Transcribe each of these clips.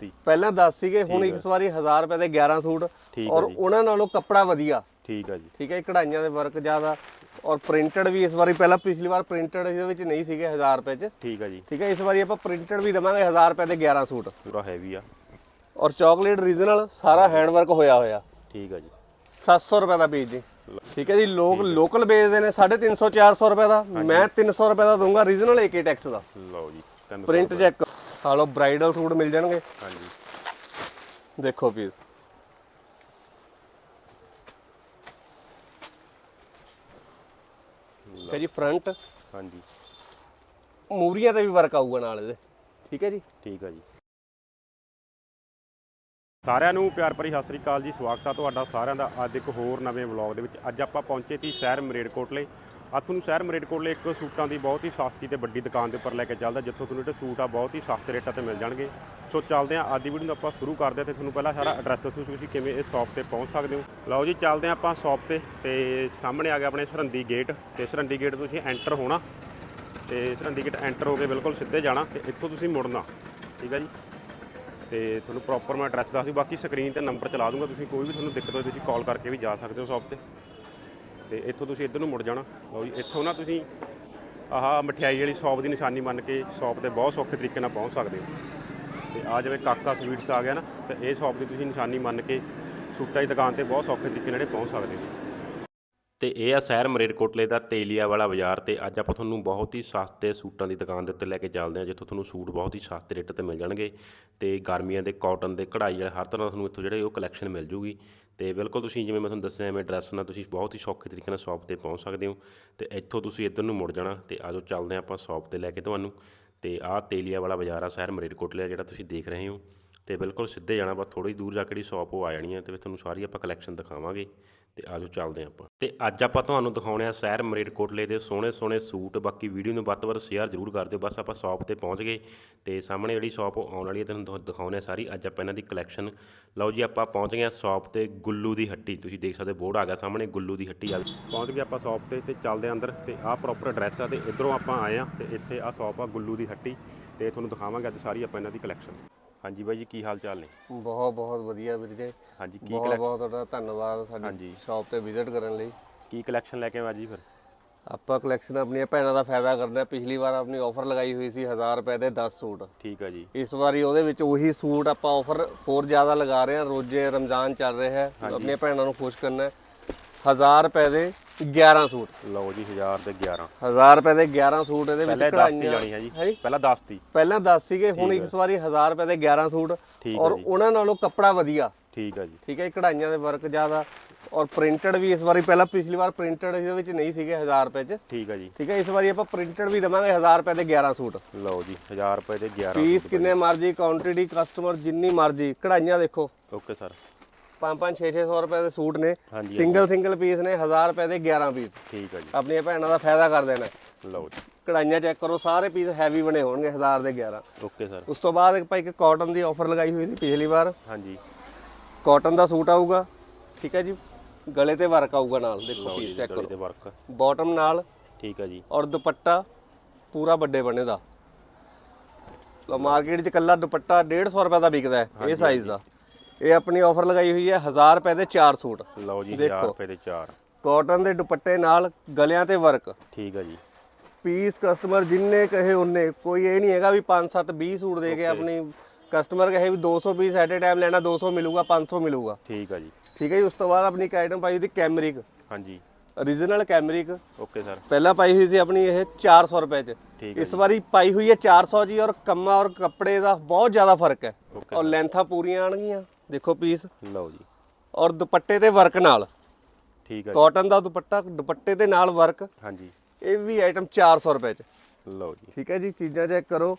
ਤੀ ਪਹਿਲਾਂ 10 ਸੀਗੇ ਹੁਣ ਇੱਕ ਵਾਰੀ 1000 ਰੁਪਏ ਦੇ 11 ਸੂਟ ਔਰ। ਉਹਨਾਂ ਨਾਲੋਂ ਕੱਪੜਾ ਵਧੀਆ। ਠੀਕ ਆ ਜੀ। ਠੀਕ ਹੈ ਕਢਾਈਆਂ ਦੇ ਵਰਕ ਜ਼ਿਆਦਾ। ਔਰ ਪ੍ਰਿੰਟਡ ਵੀ ਇਸ ਵਾਰੀ ਪਹਿਲਾਂ ਪਿਛਲੀ ਵਾਰ ਪ੍ਰਿੰਟਡ ਇਹਦੇ ਵਿੱਚ ਨਹੀਂ ਸੀਗੇ 1000 ਰੁਪਏ 'ਚ। ਠੀਕ ਆ ਜੀ। ਠੀਕ ਹੈ ਇਸ ਵਾਰੀ ਆਪਾਂ ਪ੍ਰਿੰਟਡ ਵੀ ਦਵਾਂਗੇ 1000 ਰੁਪਏ ਦੇ 11 ਸੂਟ। ਪੂਰਾ ਹੈਵੀ ਆ। ਔਰ ਚਾਕਲੇਟ ਰੀਜਨਲ ਸਾਰਾ ਹੈਂਡ ਵਰਕ ਹੋਇਆ ਹੋਇਆ। ਠੀਕ ਆ ਜੀ। 700 ਰੁਪਏ ਦਾ ਪੀਸ ਜੀ। ਠੀਕ ਹੈ ਜੀ ਲੋਕ ਲੋਕਲ ਵੇਚਦੇ ਨੇ 350 400 ਰੁਪਏ ਦਾ। ਮੈਂ 300 ਰੁਪਏ ਦਾ ਦੂੰਗਾ ਰੀਜਨਲ ਏਕੇ ਟੈਕਸ ਦਾ। ਲਓ ਜੀ print check hello bridal suit ਮਿਲ ਜਾਣਗੇ। ਹਾਂਜੀ। ਦੇਖੋ ਪੀਸ ਠੀਕ ਹੈ ਜੀ ਫਰੰਟ ਹਾਂਜੀ। ਮੂਰੀਆਂ ਤੇ ਵੀ ਵਰਕ ਆਊਗਾ ਨਾਲ ਇਹਦੇ। ਠੀਕ ਹੈ ਜੀ? ਠੀਕ ਆ ਜੀ। ਸਾਰਿਆਂ ਨੂੰ ਪਿਆਰ ਭਰੀ ਸਤਿ ਸ੍ਰੀ ਅਕਾਲ ਜੀ। ਸਵਾਗਤ ਆ ਤੁਹਾਡਾ ਸਾਰਿਆਂ ਦਾ ਅੱਜ ਇੱਕ ਹੋਰ ਨਵੇਂ ਵਲੌਗ ਦੇ ਵਿੱਚ। ਅੱਜ ਆਪਾਂ ਪਹੁੰਚੇ ਸੀ ਸ਼ਹਿਰ ਮਰੇਡਕੋਟਲੇ ਅੱਜ ਤੁਹਾਨੂੰ ਸ਼ਹਿਰ ਮਰੇਡਕੋਟਲੇ ਇੱਕ ਸੂਟਾਂ ਦੀ ਬਹੁਤ ਹੀ ਸਸਤੀ ਤੇ ਵੱਡੀ ਦੁਕਾਨ ਦੇ ਉੱਪਰ ਲੈ ਕੇ ਚੱਲਦਾ, ਜਿੱਥੋਂ ਤੁਹਾਨੂੰ ਜਿਹੜੇ ਸੂਟ ਆ ਬਹੁਤ ਹੀ ਸਸਤੇ ਰੇਟਾਂ ਤੇ ਮਿਲ ਜਾਣਗੇ। ਸੋ ਚੱਲਦੇ ਆ ਅੱਜ ਦੀ ਵੀਡੀਓ ਨੂੰ ਆਪਾਂ ਸ਼ੁਰੂ ਕਰਦੇ ਆ ਤੇ ਤੁਹਾਨੂੰ ਪਹਿਲਾਂ ਸਾਰਾ ਐਡਰੈਸ ਦੱਸੋ ਤੁਸੀਂ ਕਿਵੇਂ ਇਸ ਸ਼ਾਪ ਤੇ ਪਹੁੰਚ ਸਕਦੇ ਹੋ। ਲਓ ਜੀ, ਚੱਲਦੇ ਆ ਆਪਾਂ ਸ਼ਾਪ ਤੇ ਤੇ ਸਾਹਮਣੇ ਆ ਗਿਆ ਆਪਣੇ ਸਰਹੰਦੀ ਗੇਟ ਤੇ ਸਰਹੰਦੀ ਗੇਟ ਤੁਸੀਂ ਐਂਟਰ ਹੋਣਾ। ਤੇ ਸਰਹੰਦੀ ਗੇਟ ਐਂਟਰ ਹੋ ਕੇ ਬਿਲਕੁਲ ਸਿੱਧੇ ਜਾਣਾ ਤੇ ਇੱਥੋਂ ਤੁਸੀਂ ਮੁੜਨਾ। ਠੀਕ ਹੈ ਜੀ? ਤੇ ਤੁਹਾਨੂੰ ਪ੍ਰੋਪਰ ਮੈਂ ਐਡਰੈਸ ਦੱਸ ਦੂੰ ਬਾਕੀ ਸਕਰੀਨ ਤੇ ਨੰਬਰ ਚਲਾ ਦੂੰਗਾ। ਤੁਸੀਂ ਕੋਈ ਵੀ ਤੁਹਾਨੂੰ ਦਿੱਕਤ ਹੋਵੇ ਤੁਸੀਂ ਕਾਲ ਕਰਕੇ ਵੀ ਜਾ ਸਕਦੇ ਹੋ ਸ਼ਾਪ ਤੇ। ਤੇ ਇੱਥੋਂ ਤੁਸੀਂ ਇੱਧਰ ਨੂੰ ਮੁੜ ਜਾਣਾ। ਲਓ ਜੀ, ਇੱਥੋਂ ਨਾ ਤੁਸੀਂ ਆਹ ਮਠਿਆਈ ਵਾਲੀ ਸ਼ਾਪ ਦੀ ਨਿਸ਼ਾਨੀ ਮੰਨ ਕੇ ਸ਼ਾਪ ਤੇ ਬਹੁਤ ਸੌਖੇ ਤਰੀਕੇ ਨਾਲ ਪਹੁੰਚ ਸਕਦੇ ਹੋ। ਤੇ ਆ ਜਿਵੇਂ ਕਾਕਾ ਸਵੀਟਸ ਆ ਗਿਆ ਨਾ, ਤੇ ਇਹ ਸ਼ਾਪ ਦੀ ਤੁਸੀਂ ਨਿਸ਼ਾਨੀ ਮੰਨ ਕੇ ਸੂਟਾਂ ਦੀ ਦੁਕਾਨ ਤੇ ਬਹੁਤ ਸੌਖੇ ਤਰੀਕੇ ਨਾਲ ਪਹੁੰਚ ਸਕਦੇ ਹੋ। ਤੇ ਇਹ ਆ ਸ਼ਹਿਰ ਮਰੇਰਕੋਟਲੇ ਦਾ ਤੇਲੀਆ ਵਾਲਾ ਬਾਜ਼ਾਰ ਤੇ ਅੱਜ ਆਪਾਂ ਤੁਹਾਨੂੰ ਬਹੁਤ ਹੀ ਸਸਤੇ ਸੂਟਾਂ ਦੀ ਦੁਕਾਨ ਦੇ ਉੱਤੇ ਲੈ ਕੇ ਚੱਲਦੇ ਹਾਂ, ਜਿੱਥੋਂ ਤੁਹਾਨੂੰ ਸੂਟ ਬਹੁਤ ਹੀ ਸਸਤੇ ਰੇਟ ਤੇ ਮਿਲ ਜਾਣਗੇ ਤੇ ਗਰਮੀਆਂ ਦੇ ਕਾਟਨ ਦੇ ਕਢਾਈ ਵਾਲੇ ਹਰ ਤਰ੍ਹਾਂ ਤੁਹਾਨੂੰ ਇੱਥੋਂ ਜਿਹੜੇ ਉਹ ਕਲੈਕਸ਼ਨ ਮਿਲ ਜੂਗੀ। ਤੇ ਬਿਲਕੁਲ ਤੁਸੀਂ ਜਿਵੇਂ ਮੈਂ ਤੁਹਾਨੂੰ ਦੱਸਿਆ, ਐਵੇਂ ਡਰੈਸ ਨਾਲ ਤੁਸੀਂ ਬਹੁਤ ਹੀ ਸੌਖੇ ਤਰੀਕੇ ਨਾਲ ਸ਼ਾਪ ਤੇ ਪਹੁੰਚ ਸਕਦੇ ਹੋ ਤੇ ਇੱਥੋਂ ਤੁਸੀਂ ਇੱਧਰ ਨੂੰ ਮੁੜ ਜਾਣਾ ਤੇ ਆਜੋ ਚੱਲਦੇ ਹਾਂ ਆਪਾਂ ਸ਼ਾਪ ਤੇ ਲੈ ਕੇ ਤੁਹਾਨੂੰ। ਤੇ ਆਹ ਤੇਲੀਆ ਵਾਲਾ ਬਾਜ਼ਾਰ ਆ ਸ਼ਹਿਰ ਮਰੇਰਕੋਟਲੇ ਜਿਹੜਾ ਤੁਸੀਂ ਦੇਖ ਰਹੇ ਹੋ। ਤੇ ਬਿਲਕੁਲ ਸਿੱਧੇ ਜਾਣਾ ਬਸ ਥੋੜੀ ਦੂਰ ਜਾ ਕੇ ਜਿਹੜੀ ਸ਼ਾਪ ਉਹ ਆ ਜਾਣੀ ਹੈ ਤੇ ਫਿਰ ਤੁਹਾਨੂੰ ਸਾਰੀ ਆਪਾਂ ਕਲੈਕਸ਼ਨ ਦਿਖਾਵਾਂਗੇ। ਤੇ ਆਜੋ ਚੱਲਦੇ ਹਾਂ ਆਪਾਂ। ਤੇ ਅੱਜ ਆਪਾਂ ਤੁਹਾਨੂੰ ਦਿਖਾਉਣੇ ਆ ਸ਼ਹਿਰ ਮਰੇਟਕੋਟਲੇ ਦੇ ਸੋਹਣੇ ਸੋਹਣੇ ਸੂਟ। ਬਾਕੀ ਵੀਡੀਓ ਨੂੰ ਵੱਧ ਤੋਂ ਵੱਧ ਸ਼ੇਅਰ ਜ਼ਰੂਰ ਕਰ ਦਿਓ। ਬਸ ਆਪਾਂ ਸ਼ਾਪ ਤੇ ਪਹੁੰਚ ਗਏ ਤੇ ਸਾਹਮਣੇ ਜਿਹੜੀ ਸ਼ਾਪ ਆਉਣ ਵਾਲੀ ਹੈ, ਤੁਹਾਨੂੰ ਦਿਖ- ਦਿਖਾਉਂਦੇ ਆ ਸਾਰੀ। ਅੱਜ ਆਪਾਂ ਇਹਨਾਂ ਦੀ ਕਲੈਕਸ਼ਨ ਲਓ ਜੀ, ਆਪਾਂ ਪਹੁੰਚ ਗਏ ਆ ਸ਼ਾਪ ਤੇ ਗੁੱਲੂ ਦੀ ਹੱਟੀ। ਤੁਸੀਂ ਦੇਖ ਸਕਦੇ ਬੋਰਡ ਆ ਗਿਆ ਸਾਹਮਣੇ, ਗੁੱਲੂ ਦੀ ਹੱਟੀ ਆ ਪਹੁੰਚ ਗਏ ਆਪਾਂ ਸ਼ਾਪ ਤੇ ਤੇ ਚੱਲਦੇ ਆ ਅੰਦਰ ਤੇ ਆਹ ਪ੍ਰੋਪਰ ਐਡਰੈਸ ਆ ਤੇ ਇਧਰੋਂ ਆਪਾਂ ਆਏ ਆ ਤੇ ਇੱਥੇ ਆ ਸ਼ਾਪ ਆ ਗੁੱਲੂ ਦੀ ਹੱਟੀ ਤੇ ਤੁਹਾਨੂੰ ਦਿਖਾਵਾਂਗੇ ਅੱਜ ਸਾਰੀ ਆਪਾਂ ਇਹਨਾਂ ਦੀ ਕਲੈਕਸ਼ਨ ਹਾਂਜੀ ਬਾਈ ਜੀ ਕੀ ਹਾਲ ਚਾਲ ਨੇ? ਬਹੁਤ ਬਹੁਤ ਵਧੀਆ ਵੀਰ ਜੀ। ਹਾਂਜੀ ਕੀ ਬਹੁਤ ਬਹੁਤ ਤੁਹਾਡਾ ਧੰਨਵਾਦ ਸਾਡੀ। ਸ਼ਾਪ ਤੇ ਵਿਜ਼ਿਟ ਕਰਨ ਲਈ। ਕੀ ਕਲੈਕਸ਼ਨ ਲੈ ਕੇ ਆਏ ਜੀ ਫਿਰ? ਆਪਾਂ ਕਲੈਕਸ਼ਨ ਆਪਣੀਆਂ ਭੈਣਾਂ ਦਾ ਫਾਇਦਾ ਕਰਨਾ ਪਿਛਲੀ ਵਾਰ ਆਪਣੀ ਆਫਰ ਲਗਾਈ ਹੋਈ ਸੀ 1000 ਰੁਪਏ ਦੇ 10 ਸੂਟ। ਠੀਕ ਆ ਜੀ। ਇਸ ਵਾਰੀ ਉਹਦੇ ਵਿੱਚ ਉਹੀ ਸੂਟ ਆਪਾਂ ਆਫਰ ਹੋਰ ਜ਼ਿਆਦਾ ਲਗਾ ਰਹੇ ਹਾਂ। ਰੋਜ਼ੇ ਰਮਜ਼ਾਨ ਚੱਲ ਰਿਹਾ ਹੈ। ਆਪਣੀਆਂ ਭੈਣਾਂ ਨੂੰ ਖੁਸ਼ ਕਰਨਾ ਹੈ। 1000 ਰੁਪਏ ਦੇ 11 ਸੂਟ। ਲਓ ਜੀ 1000 ਤੇ 11 1000 ਰੁਪਏ ਦੇ 11 ਸੂਟ ਇਹਦੇ ਵਿੱਚ ਪਹਿਲਾਂ 10 ਤੀ ਕਢਾਈਆਂ ਜਾਣੀ ਹੈ ਜੀ। ਹੈ? ਪਹਿਲਾਂ 10 ਤੀ ਪਹਿਲਾਂ 10 ਸੀਗੇ ਹੁਣ ਇਸ ਵਾਰੀ 1000 ਰੁਪਏ ਦੇ 11 ਸੂਟ। ਹੈ ਔਰ। ਉਹਨਾਂ ਨਾਲੋਂ ਕੱਪੜਾ ਵਧੀਆ। ਠੀਕ ਆ ਜੀ। ਠੀਕ ਹੈ ਕਢਾਈਆਂ ਦੇ ਵਰਕ ਜ਼ਿਆਦਾ। ਔਰ ਪ੍ਰਿੰਟਡ ਵੀ ਇਸ ਵਾਰੀ ਪਹਿਲਾਂ ਪਿਛਲੀ ਵਾਰ ਪ੍ਰਿੰਟਡ ਇਹਦੇ ਵਿੱਚ ਨਹੀਂ ਸੀਗੇ 1000 ਰੁਪਏ 'ਚ। ਠੀਕ ਆ ਜੀ। ਠੀਕ ਹੈ ਇਸ ਵਾਰੀ ਆਪਾਂ ਪ੍ਰਿੰਟਡ ਵੀ ਦਵਾਂਗੇ 1000 ਰੁਪਏ ਦੇ 11 ਸੂਟ। ਲਓ ਜੀ 1000 ਰੁਪਏ ਦੇ 11 ਪੀਸ ਕਿੰਨੇ ਮਰਜ਼ੀ ਕੁਆਂਟੀਟੀ ਕਸਟਮਰ ਜਿੰਨੀ ਮਰਜ਼ੀ। ਕਢਾਈਆਂ ਦੇਖੋ। Okay sir. 5-5 6-600 ਰੁਪਏ ਦੇ ਸੂਟ ਨੇ। ਹਾਂਜੀ, ਸਿੰਗਲ ਸਿੰਗਲ ਪੀਸ ਨੇ 1000 ਰੁਪਏ ਦੇ 11 ਪੀਸ। ਠੀਕ ਆ ਜੀ। ਆਪਣੀਆਂ ਭੈਣਾਂ ਦਾ ਫਾਇਦਾ ਕਰ ਦੇਣਾ। ਲਓ ਜੀ। ਕਢਾਈਆਂ ਚੈੱਕ ਕਰੋ ਸਾਰੇ ਪੀਸ ਹੈਵੀ ਬਣੇ ਹੋਣਗੇ 1000 ਦੇ 11 ਓਕੇ ਸਰ। ਉਸ ਤੋਂ ਬਾਅਦ ਇੱਕ ਭਾਈ ਇੱਕ ਕਾਟਨ ਦੀ ਆਫਰ ਲਗਾਈ ਹੋਈ ਸੀ ਪਿਛਲੀ ਵਾਰ। ਹਾਂਜੀ। ਕਾਟਨ ਦਾ ਸੂਟ ਆਊਗਾ। ਠੀਕ ਹੈ ਜੀ? ਗਲੇ ਤੇ ਵਰਕ ਆਊਗਾ ਨਾਲ ਦੇਖੋ ਪੀਸ ਚੈੱਕ ਗਲੇ ਕਰੋ। ਵਰਕ ਬਾਟਮ ਨਾਲ ਠੀਕ ਆ ਜੀ। ਔਰ ਦੁਪੱਟਾ ਪੂਰਾ ਵੱਡੇ ਬਣੇ ਦਾ ਲੋ ਮਾਰਕੀਟ 'ਚ ਕੱਲਾ ਦੁਪੱਟਾ 150 ਰੁਪਏ ਦਾ ਵਿਕਦਾ ਹੈ ਇਹ ਸਾਈਜ਼ ਦਾ। ਇਹ ਆਪਣੀ ਆਫਰ ਲਗਾਈ ਹੋਈ ਹੈ 1000 ਰੁਪਏ ਦੇ 4 ਸੂਟ। ਲਓ ਜੀ 1000 ਦੇਖੋ। ਰੁਪਏ ਦੇ 4 ਕਾਟਨ ਦੇ ਦੁਪੱਟੇ ਨਾਲ ਗਲਿਆਂ ਤੇ ਵਰਕ ਠੀਕ ਆ ਜੀ। ਪੀਸ ਕਸਟਮਰ ਜਿੰਨੇ ਕਹੇ ਉਹਨੇ ਕੋਈ ਇਹ ਨਹੀਂ ਹੈਗਾ ਵੀ 5 7 20 ਸੂਟ ਦੇ ਕੇ ਆਪਣੀ ਕਸਟਮਰ ਕਹੇ ਵੀ 200 ਪੀਸ ਐਟ ਏ ਟਾਈਮ ਲੈਣਾ 200 ਮਿਲੂਗਾ 500 ਮਿਲੂਗਾ। ਠੀਕ ਆ ਜੀ। ਠੀਕ ਹੈ ਜੀ ਉਸ ਤੋਂ ਬਾਅਦ ਆਪਣੀ ਇੱਕ ਆਈਟਮ ਪਾਈ ਸੀ ਕੈਮਰਿਕ ਹਾਂਜੀ। Origignal ਕੈਮਰਿਕ ਓਕੇ ਸਰ ਪਹਿਲਾਂ ਪਾਈ ਹੋਈ ਸੀ ਆਪਣੀ ਇਹ 400 ਰੁਪਏ ਚ। ਹੈ ਇਸ ਵਾਰੀ ਪਾਈ ਹੋਈ ਹੈ 400 ਜੀ ਔਰ ਕੰਮਾਂ ਔਰ ਕੱਪੜੇ ਦਾ ਬਹੁਤ ਜ਼ਿਆਦਾ ਫ਼ਰਕ ਹੈ। ਔਰ ਲੈਂਥਾਂ ਪੂਰੀਆਂ ਆਣਗੀਆਂ ਦੇਖੋ ਪੀਸ। ਲਓ ਜੀ। ਔਰ ਦੁਪੱਟੇ ਤੇ ਵਰਕ ਨਾਲ। ਠੀਕ ਜੀ। ਕਾਟਨ ਦਾ ਦੁਪੱਟਾ ਦੁਪੱਟੇ ਦੇ ਨਾਲ ਵਰਕ। ਹਾਂਜੀ। ਇਹ ਵੀ ਆਈਟਮ 400 ਰੁਪਏ ਚ। ਲਓ ਜੀ। ਠੀਕ ਹੈ ਜੀ ਚੀਜ਼ਾਂ ਚੈੱਕ ਕਰੋ।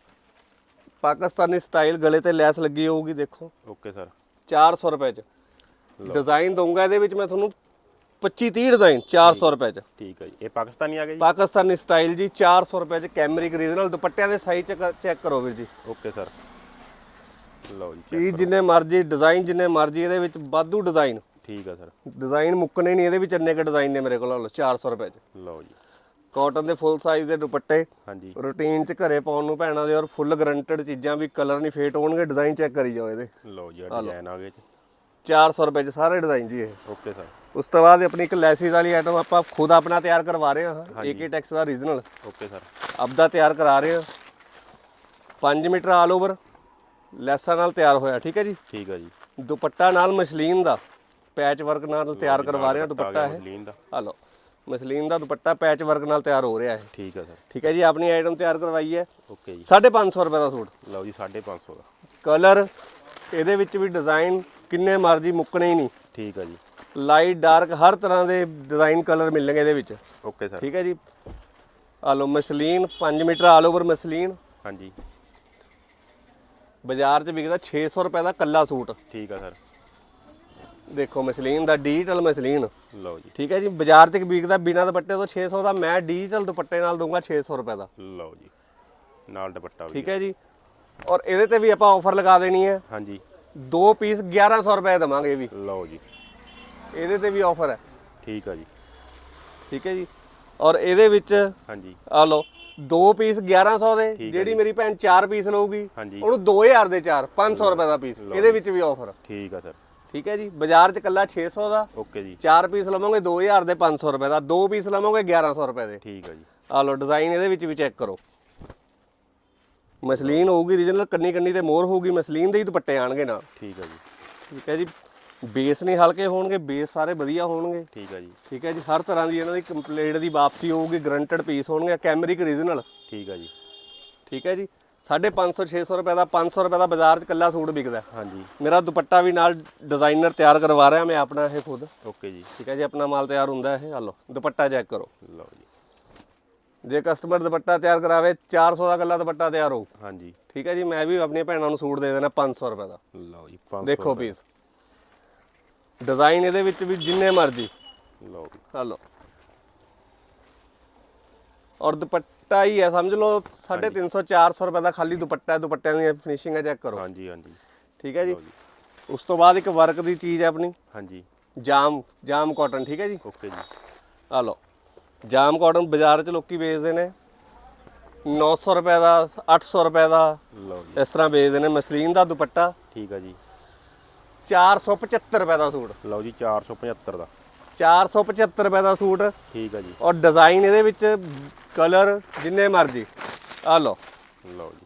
ਪਾਕਿਸਤਾਨੀ ਸਟਾਈਲ ਗਲੇ ਤੇ ਲੈਸ ਲੱਗੀ ਹੋਊਗੀ ਦੇਖੋ। Okay sir. 400 ਰੁਪਏ ਚ। ਡਿਜ਼ਾਈਨ ਦਊਂਗਾ ਇਹਦੇ ਵਿੱਚ ਮੈਂ ਤੁਹਾਨੂੰ 25 30 ਡਿਜ਼ਾਈਨ 400 ਰੁਪਏ ਚ। ਠੀਕ ਆ ਜੀ। ਇਹ ਪਾਕਿਸਤਾਨੀ ਆ ਗਿਆ ਜੀ? ਪਾਕਿਸਤਾਨੀ ਸਟਾਈਲ ਜੀ 400 ਰੁਪਏ ਚ ਕੈਮਰਿਕ ਰੀਜਨਲ ਦੁਪੱਟਿਆਂ ਦੇ ਸਾਈਜ਼ ਚੈੱਕ ਕਰੋ ਵੀਰ ਜੀ। Okay sir. ਲਓ ਜੀ ਪੀਸ ਜਿੰਨੇ ਮਰਜ਼ੀ ਡਿਜ਼ਾਈਨ ਜਿੰਨੇ ਮਰਜ਼ੀ ਇਹਦੇ ਵਿੱਚ ਵਾਧੂ ਡਿਜ਼ਾਈਨ ਠੀਕ ਆ ਸਰ। ਡਿਜ਼ਾਈਨ ਮੁੱਕਣੇ ਨਹੀਂ ਇਹਦੇ ਵਿੱਚ ਇੰਨੇ ਕ ਡਿਜ਼ਾਈਨ ਨੇ ਮੇਰੇ ਕੋਲ ਲਓ 400 ਰੁਪਏ ਚ। ਲਓ ਜੀ। ਕਾਟਨ ਦੇ ਫੁੱਲ ਸਾਈਜ਼ ਦੇ ਦੁਪੱਟੇ। ਹਾਂਜੀ। ਰੂਟੀਨ ਚ ਘਰੇ ਪਾਉਣ ਨੂੰ ਭੈਣਾਂ ਦੇ ਔਰ ਫੁੱਲ ਗਰੰਟਡ ਚੀਜ਼ਾਂ ਵੀ ਕਲਰ ਨਹੀਂ ਫੇਟ ਹੋਣਗੇ ਡਿਜ਼ਾਈਨ ਚੈੱਕ ਕਰੀ ਜਾਓ ਇਹਦੇ। ਲਓ ਜੀ ਡਿਜ਼ਾਈਨ ਆ ਗਏ ਜੀ। 400 ਰੁਪਏ ਚ ਸਾਰੇ ਡਿਜ਼ਾਈਨ ਜੀ ਇਹ। Okay sir. ਉਸ ਤੋਂ ਬਾਅਦ ਆਪਣੀ ਇੱਕ ਲੈਸਿਸ ਵਾਲੀ ਆਈਟਮ ਆਪਾਂ ਖੁਦ ਆਪਣਾ ਤਿਆਰ ਕਰਵਾ ਰਹੇ ਹਾਂ। ਏਕੇ ਟੈਕਸ ਦਾ ਰੀਜਨਲ ਓਕੇ ਸਰ। ਆਪਦਾ ਤਿਆਰ ਕਰਾ ਰਹੇ ਹਾਂ। 5 ਮੀਟਰ ਆਲ ਓਵਰ ਲੈਸਾਂ ਨਾਲ ਤਿਆਰ ਹੋਇਆ ਠੀਕ ਹੈ ਜੀ? ਠੀਕ ਆ ਜੀ। ਦੁਪੱਟਾ ਨਾਲ ਮਸਲੀਨ ਦਾ ਪੈਚ ਵਰਕ ਨਾਲ ਤਿਆਰ ਕਰਵਾ ਰਹੇ ਹਾਂ ਦੁਪੱਟਾ ਹੈ ਲੀਨ ਦਾ। ਹਲੋ ਮਸਲੀਨ ਦਾ ਦੁਪੱਟਾ ਪੈਚ ਵਰਕ ਨਾਲ ਤਿਆਰ ਹੋ ਰਿਹਾ ਹੈ ਠੀਕ ਆ ਸਰ। ਠੀਕ ਹੈ ਜੀ ਆਪਣੀ ਆਈਟਮ ਤਿਆਰ ਕਰਵਾਈ ਹੈ। ਓਕੇ ਜੀ। 550 ਰੁਪਏ ਦਾ ਸੂਟ। ਲਓ ਜੀ 550 ਦਾ। ਕਲਰ ਇਹਦੇ ਵਿੱਚ ਵੀ ਡਿਜ਼ਾਈਨ ਕਿੰਨੇ ਮਰਜ਼ੀ ਮੁੱਕਣੇ ਹੀ ਨਹੀਂ। ਠੀਕ ਆ ਜੀ। ਲਾਈਟ ਡਾਰਕ ਹਰ ਤਰ੍ਹਾਂ ਦੇ ਡਿਜ਼ਾਈਨ ਕਲਰ ਮਿਲਣਗੇ ਇਹਦੇ ਵਿੱਚ। Okay sir. ਠੀਕ ਹੈ ਜੀ। ਆ ਲਓ muslin 5 metre all over muslin. ਹਾਂਜੀ। ਬਾਜ਼ਾਰ 'ਚ ਵਿਕਦਾ 600 ਰੁਪਏ ਦਾ ਕੱਲਾ ਸੂਟ। ਠੀਕ ਆ ਸਰ। ਦੇਖੋ ਮਸਲੀਨ ਦਾ ਡਿਜੀਟਲ ਮਸਲੀਨ। ਲਓ ਜੀ। ਠੀਕ ਹੈ ਜੀ ਬਾਜ਼ਾਰ 'ਚ ਵਿਕਦਾ ਬਿਨਾਂ ਦੁਪੱਟੇ ਤੋਂ 600 ਦਾ ਮੈਂ ਡਿਜੀਟਲ ਦੁਪੱਟੇ ਨਾਲ ਦਊਂਗਾ 600 ਰੁਪਏ ਦਾ। ਲਓ ਜੀ ਨਾਲ ਦੁਪੱਟਾ ਵੀ ਠੀਕ ਹੈ ਜੀ ਔਰ ਇਹਦੇ ਤੇ ਵੀ ਆਪਾਂ ਆਫਰ ਲਗਾ ਦੇਣੀ ਹੈ। ਹਾਂਜੀ। ਦੋ ਪੀਸ 1100 ਰੁਪਏ ਦਵਾਂਗੇ ਵੀ। ਲਓ ਜੀ। ਇਹਦੇ ਤੇ ਵੀ ਆਫਰ ਹੈ। ਠੀਕ ਆ ਜੀ। ਠੀਕ ਹੈ ਜੀ ਔਰ ਇਹਦੇ ਵਿੱਚ ਹਾਂਜੀ। ਆ ਲਓ ਦੋ ਪੀਸ 1100 ਦੇ ਜਿਹੜੀ ਮੇਰੀ ਭੈਣ ਚਾਰ ਪੀਸ ਲਊਗੀ ਉਹਨੂੰ 2000 ਦੇ ਚਾਰ 500 ਰੁਪਏ ਦਾ ਪੀਸ ਇਹਦੇ ਵਿੱਚ ਵੀ ਆਫਰ ਠੀਕ ਆ ਸਰ। ਠੀਕ ਹੈ ਜੀ ਬਾਜ਼ਾਰ 'ਚ ਕੱਲਾ 600 ਦਾ ਓਕੇ ਜੀ। ਚਾਰ ਪੀਸ ਲਵਾਂਗੇ 2000 ਦੇ 500 ਰੁਪਏ ਦਾ ਦੋ ਪੀਸ ਲਵਾਂਗੇ 1100 ਰੁਪਏ ਦੇ। ਠੀਕ ਆ ਜੀ। ਆ ਲਓ ਡਿਜ਼ਾਈਨ ਇਹਦੇ ਵਿੱਚ ਵੀ ਚੈੱਕ ਕਰੋ। ਮਸਲੀਨ ਹੋਊਗੀ ਰੀਜਨਲ ਕੰਨੀ ਕੰਨੀ ਤੇ ਮੋਰ ਹੋਊਗੀ ਮਸਲੀਨ ਦੇ ਹੀ ਦੁਪੱਟੇ ਆਣਗੇ ਨਾਲ। ਠੀਕ ਆ ਜੀ। ਠੀਕ ਹੈ ਜੀ। ਬੇਸ ਨਹੀਂ ਹਲਕੇ ਹੋਣਗੇ ਬੇਸ ਸਾਰੇ ਵਧੀਆ ਹੋਣਗੇ। ਠੀਕ ਆ ਜੀ। ਠੀਕ ਹੈ ਜੀ ਹਰ ਤਰ੍ਹਾਂ ਦੀ ਇਹਨਾਂ ਦੀ ਕੰਪਲੀਟ ਦੀ ਵਾਪਸੀ ਹੋਊਗੀ ਗਰੰਟਡ ਪੀਸ ਹੋਣਗੇ ਕੈਮਰਿਕ ਰੀਜਨਲ ਠੀਕ ਆ ਜੀ। ਠੀਕ ਹੈ ਜੀ 550 600 ਰੁਪਏ ਦਾ 500 ਰੁਪਏ ਦਾ ਬਾਜ਼ਾਰ 'ਚ ਕੱਲਾ ਸੂਟ ਵਿਕਦਾ ਹੈ। ਹਾਂਜੀ। ਮੇਰਾ ਦੁਪੱਟਾ ਵੀ ਨਾਲ ਡਿਜ਼ਾਈਨਰ ਤਿਆਰ ਕਰਵਾ ਰਿਹਾ ਮੈਂ ਆਪਣਾ ਇਹ ਖੁਦ। ਓਕੇ ਜੀ। ਠੀਕ ਹੈ ਜੀ ਆਪਣਾ ਮਾਲ ਤਿਆਰ ਹੁੰਦਾ ਇਹ ਹਲੋ ਦੁਪੱਟਾ ਚੈੱਕ ਕਰੋ। ਲਓ ਜੀ। ਜੇ ਕਸਟਮਰ ਦੁਪੱਟਾ ਤਿਆਰ ਕਰਾਵੇ 400 ਦਾ ਕੱਲਾ ਦੁਪੱਟਾ ਤਿਆਰ ਹੋਊ। ਹਾਂਜੀ। ਠੀਕ ਹੈ ਜੀ ਮੈਂ ਵੀ ਆਪਣੀਆਂ ਭੈਣਾਂ ਨੂੰ ਸੂਟ ਦੇ ਦੇਣਾ 500 ਰੁਪਏ ਦਾ। ਲਓ ਜੀ 500 ਦੇਖੋ ਪੀਸ ਡਿਜ਼ਾਈਨ ਇਹਦੇ ਵਿੱਚ ਵੀ ਜਿੰਨੇ ਮਰਜ਼ੀ। ਲਓ ਹਲੋ। ਔਰ ਦੁਪੱਟਾ ਹੀ ਹੈ ਸਮਝ ਲਓ 350 400 ਰੁਪਏ ਦਾ ਖਾਲੀ ਦੁਪੱਟਾ ਹੈ ਦੁਪੱਟਿਆਂ ਦੀ ਫਿਨਿਸ਼ਿੰਗ ਹੈ ਚੈੱਕ ਕਰੋ। ਹਾਂਜੀ ਹਾਂਜੀ। ਠੀਕ ਹੈ ਜੀ? ਉਸ ਤੋਂ ਬਾਅਦ ਇੱਕ ਵਰਕ ਦੀ ਚੀਜ਼ ਹੈ ਆਪਣੀ। ਹਾਂਜੀ। ਜਾਮ ਜਾਮ ਕਾਟਨ ਠੀਕ ਹੈ ਜੀ? ਓਕੇ ਜੀ। ਆ ਲਓ ਜਾਮ ਕਾਟਨ ਬਾਜ਼ਾਰ 'ਚ ਲੋਕੀ ਵੇਚਦੇ ਨੇ। 900 ਰੁਪਏ ਦਾ 800 ਰੁਪਏ ਦਾ ਇਸ ਤਰ੍ਹਾਂ ਵੇਚਦੇ ਨੇ ਮਸਲੀਨ ਦਾ ਦੁਪੱਟਾ। ਠੀਕ ਆ ਜੀ। 475 ਰੁਪਏ ਦਾ ਸੂਟ। ਲਓ ਜੀ 475 ਦਾ। 475 ਰੁਪਏ ਦਾ ਸੂਟ। ਠੀਕ ਆ ਜੀ। ਔਰ ਡਿਜ਼ਾਈਨ ਇਹਦੇ ਵਿੱਚ ਕਲਰ ਜਿੰਨੇ ਮਰਜ਼ੀ। ਆ ਲਓ। ਲਓ ਜੀ।